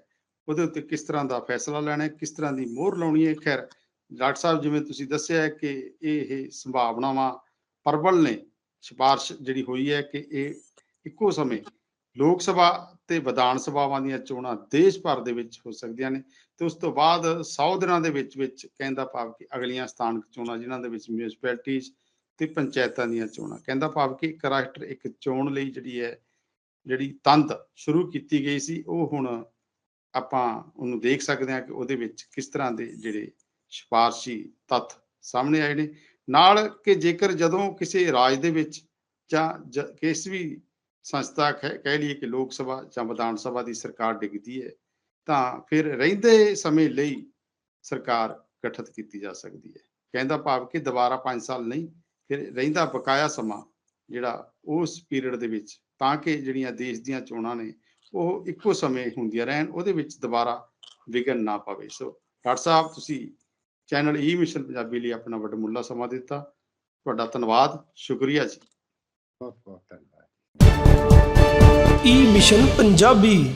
ਉਹਦੇ ਉੱਤੇ ਕਿਸ ਤਰ੍ਹਾਂ ਦਾ ਫੈਸਲਾ ਲੈਣਾ ਹੈ ਕਿਸ ਤਰ੍ਹਾਂ ਦੀ ਮੋਹਰ ਲਾਉਣੀ ਹੈ? ਖੈਰ ਡਾਕਟਰ ਸਾਹਿਬ ਜਿਵੇਂ ਤੁਸੀਂ ਦੱਸਿਆ ਹੈ ਕਿ ਇਹ ਸੰਭਾਵਨਾਵਾਂ ਪ੍ਰਬਲ ਨੇ ਸਿਫਾਰਿਸ਼ ਜਿਹੜੀ ਹੋਈ ਹੈ ਕਿ ਇਹ ਇੱਕੋ ਸਮੇਂ ਲੋਕ ਸਭਾ ਤੇ ਵਿਧਾਨ ਸਭਾਵਾਂ ਦੀਆਂ ਚੋਣਾਂ ਦੇਸ਼ ਭਰ ਦੇ ਵਿੱਚ ਹੋ ਸਕਦੀਆਂ ਨੇ। ਤੇ ਉਸ ਤੋਂ ਬਾਅਦ 100 ਦਿਨਾਂ ਦੇ ਵਿੱਚ ਵਿੱਚ ਕਹਿੰਦਾ ਭਾਵ ਕਿ ਅਗਲੀਆਂ ਸਥਾਨਕ ਚੋਣਾਂ ਜਿਨ੍ਹਾਂ ਦੇ ਵਿੱਚ ਮਿਊਨਿਸਪੈਲਿਟੀਜ਼ ਤੇ ਪੰਚਾਇਤਾਂ ਦੀਆਂ ਚੋਣਾਂ। ਕਹਿੰਦਾ ਭਾਵ ਕਿ ਇੱਕ ਰਾਸ਼ਟਰ ਇੱਕ ਚੋਣ ਲਈ ਜਿਹੜੀ ਹੈ, ਜਿਹੜੀ ਤੰਦ ਸ਼ੁਰੂ ਕੀਤੀ ਗਈ ਸੀ, ਉਹ ਹੁਣ ਆਪਾਂ ਉਹਨੂੰ ਦੇਖ ਸਕਦੇ ਹਾਂ ਕਿ ਉਹਦੇ ਵਿੱਚ ਕਿਸ ਤਰ੍ਹਾਂ ਦੇ ਜਿਹੜੇ ਸਿਫਾਰਸ਼ੀ ਤੱਥ ਸਾਹਮਣੇ ਆਏ ਨੇ। ਨਾਲ ਕਿ ਜੇਕਰ ਜਦੋਂ ਕਿਸੇ ਰਾਜ ਦੇ ਵਿੱਚ ਜਾਂ ਜ- ਕਿਸ ਵੀ ਸੰਸਥਾ ਕਹਿ ਕਹਿ ਲਈਏ ਕਿ ਲੋਕ ਸਭਾ ਜਾਂ ਵਿਧਾਨ ਸਭਾ ਦੀ ਸਰਕਾਰ ਡਿੱਗਦੀ ਹੈ ਤਾਂ ਫਿਰ ਰਹਿੰਦੇ ਸਮੇਂ ਲਈ ਸਰਕਾਰ ਗਠਿਤ ਕੀਤੀ ਜਾ ਸਕਦੀ ਹੈ। ਕਹਿੰਦਾ ਭਾਵ ਕਿ ਦੁਬਾਰਾ 5 ਸਾਲ ਨਹੀਂ ਫਿਰ ਰਹਿੰਦਾ ਬਕਾਇਆ ਸਮਾਂ ਜਿਹੜਾ ਉਸ ਪੀਰੀਅਡ ਦੇ ਵਿੱਚ ਤਾਂ ਕਿ ਜਿਹੜੀਆਂ ਦੇਸ਼ ਦੀਆਂ ਚੋਣਾਂ ਨੇ ਉਹ ਇੱਕੋ ਸਮੇਂ ਹੁੰਦੀਆਂ ਰਹਿਣ ਉਹਦੇ ਵਿੱਚ ਦੁਬਾਰਾ ਵਿਘਨ ਨਾ ਪਵੇ। ਸੋ ਡਾਕਟਰ ਸਾਹਿਬ ਤੁਸੀਂ ਚੈਨਲ ਈ ਮਿਸ਼ਨ ਪੰਜਾਬੀ ਲਈ ਆਪਣਾ ਵੱਡਮੁੱਲਾ ਸਮਾਂ ਦਿੱਤਾ। ਤੁਹਾਡਾ ਧੰਨਵਾਦ ਸ਼ੁਕਰੀਆ ਜੀ। ਬਹੁਤ ਬਹੁਤ ਧੰਨਵਾਦ। ਈ ਮਿਸ਼ਨ ਪੰਜਾਬੀ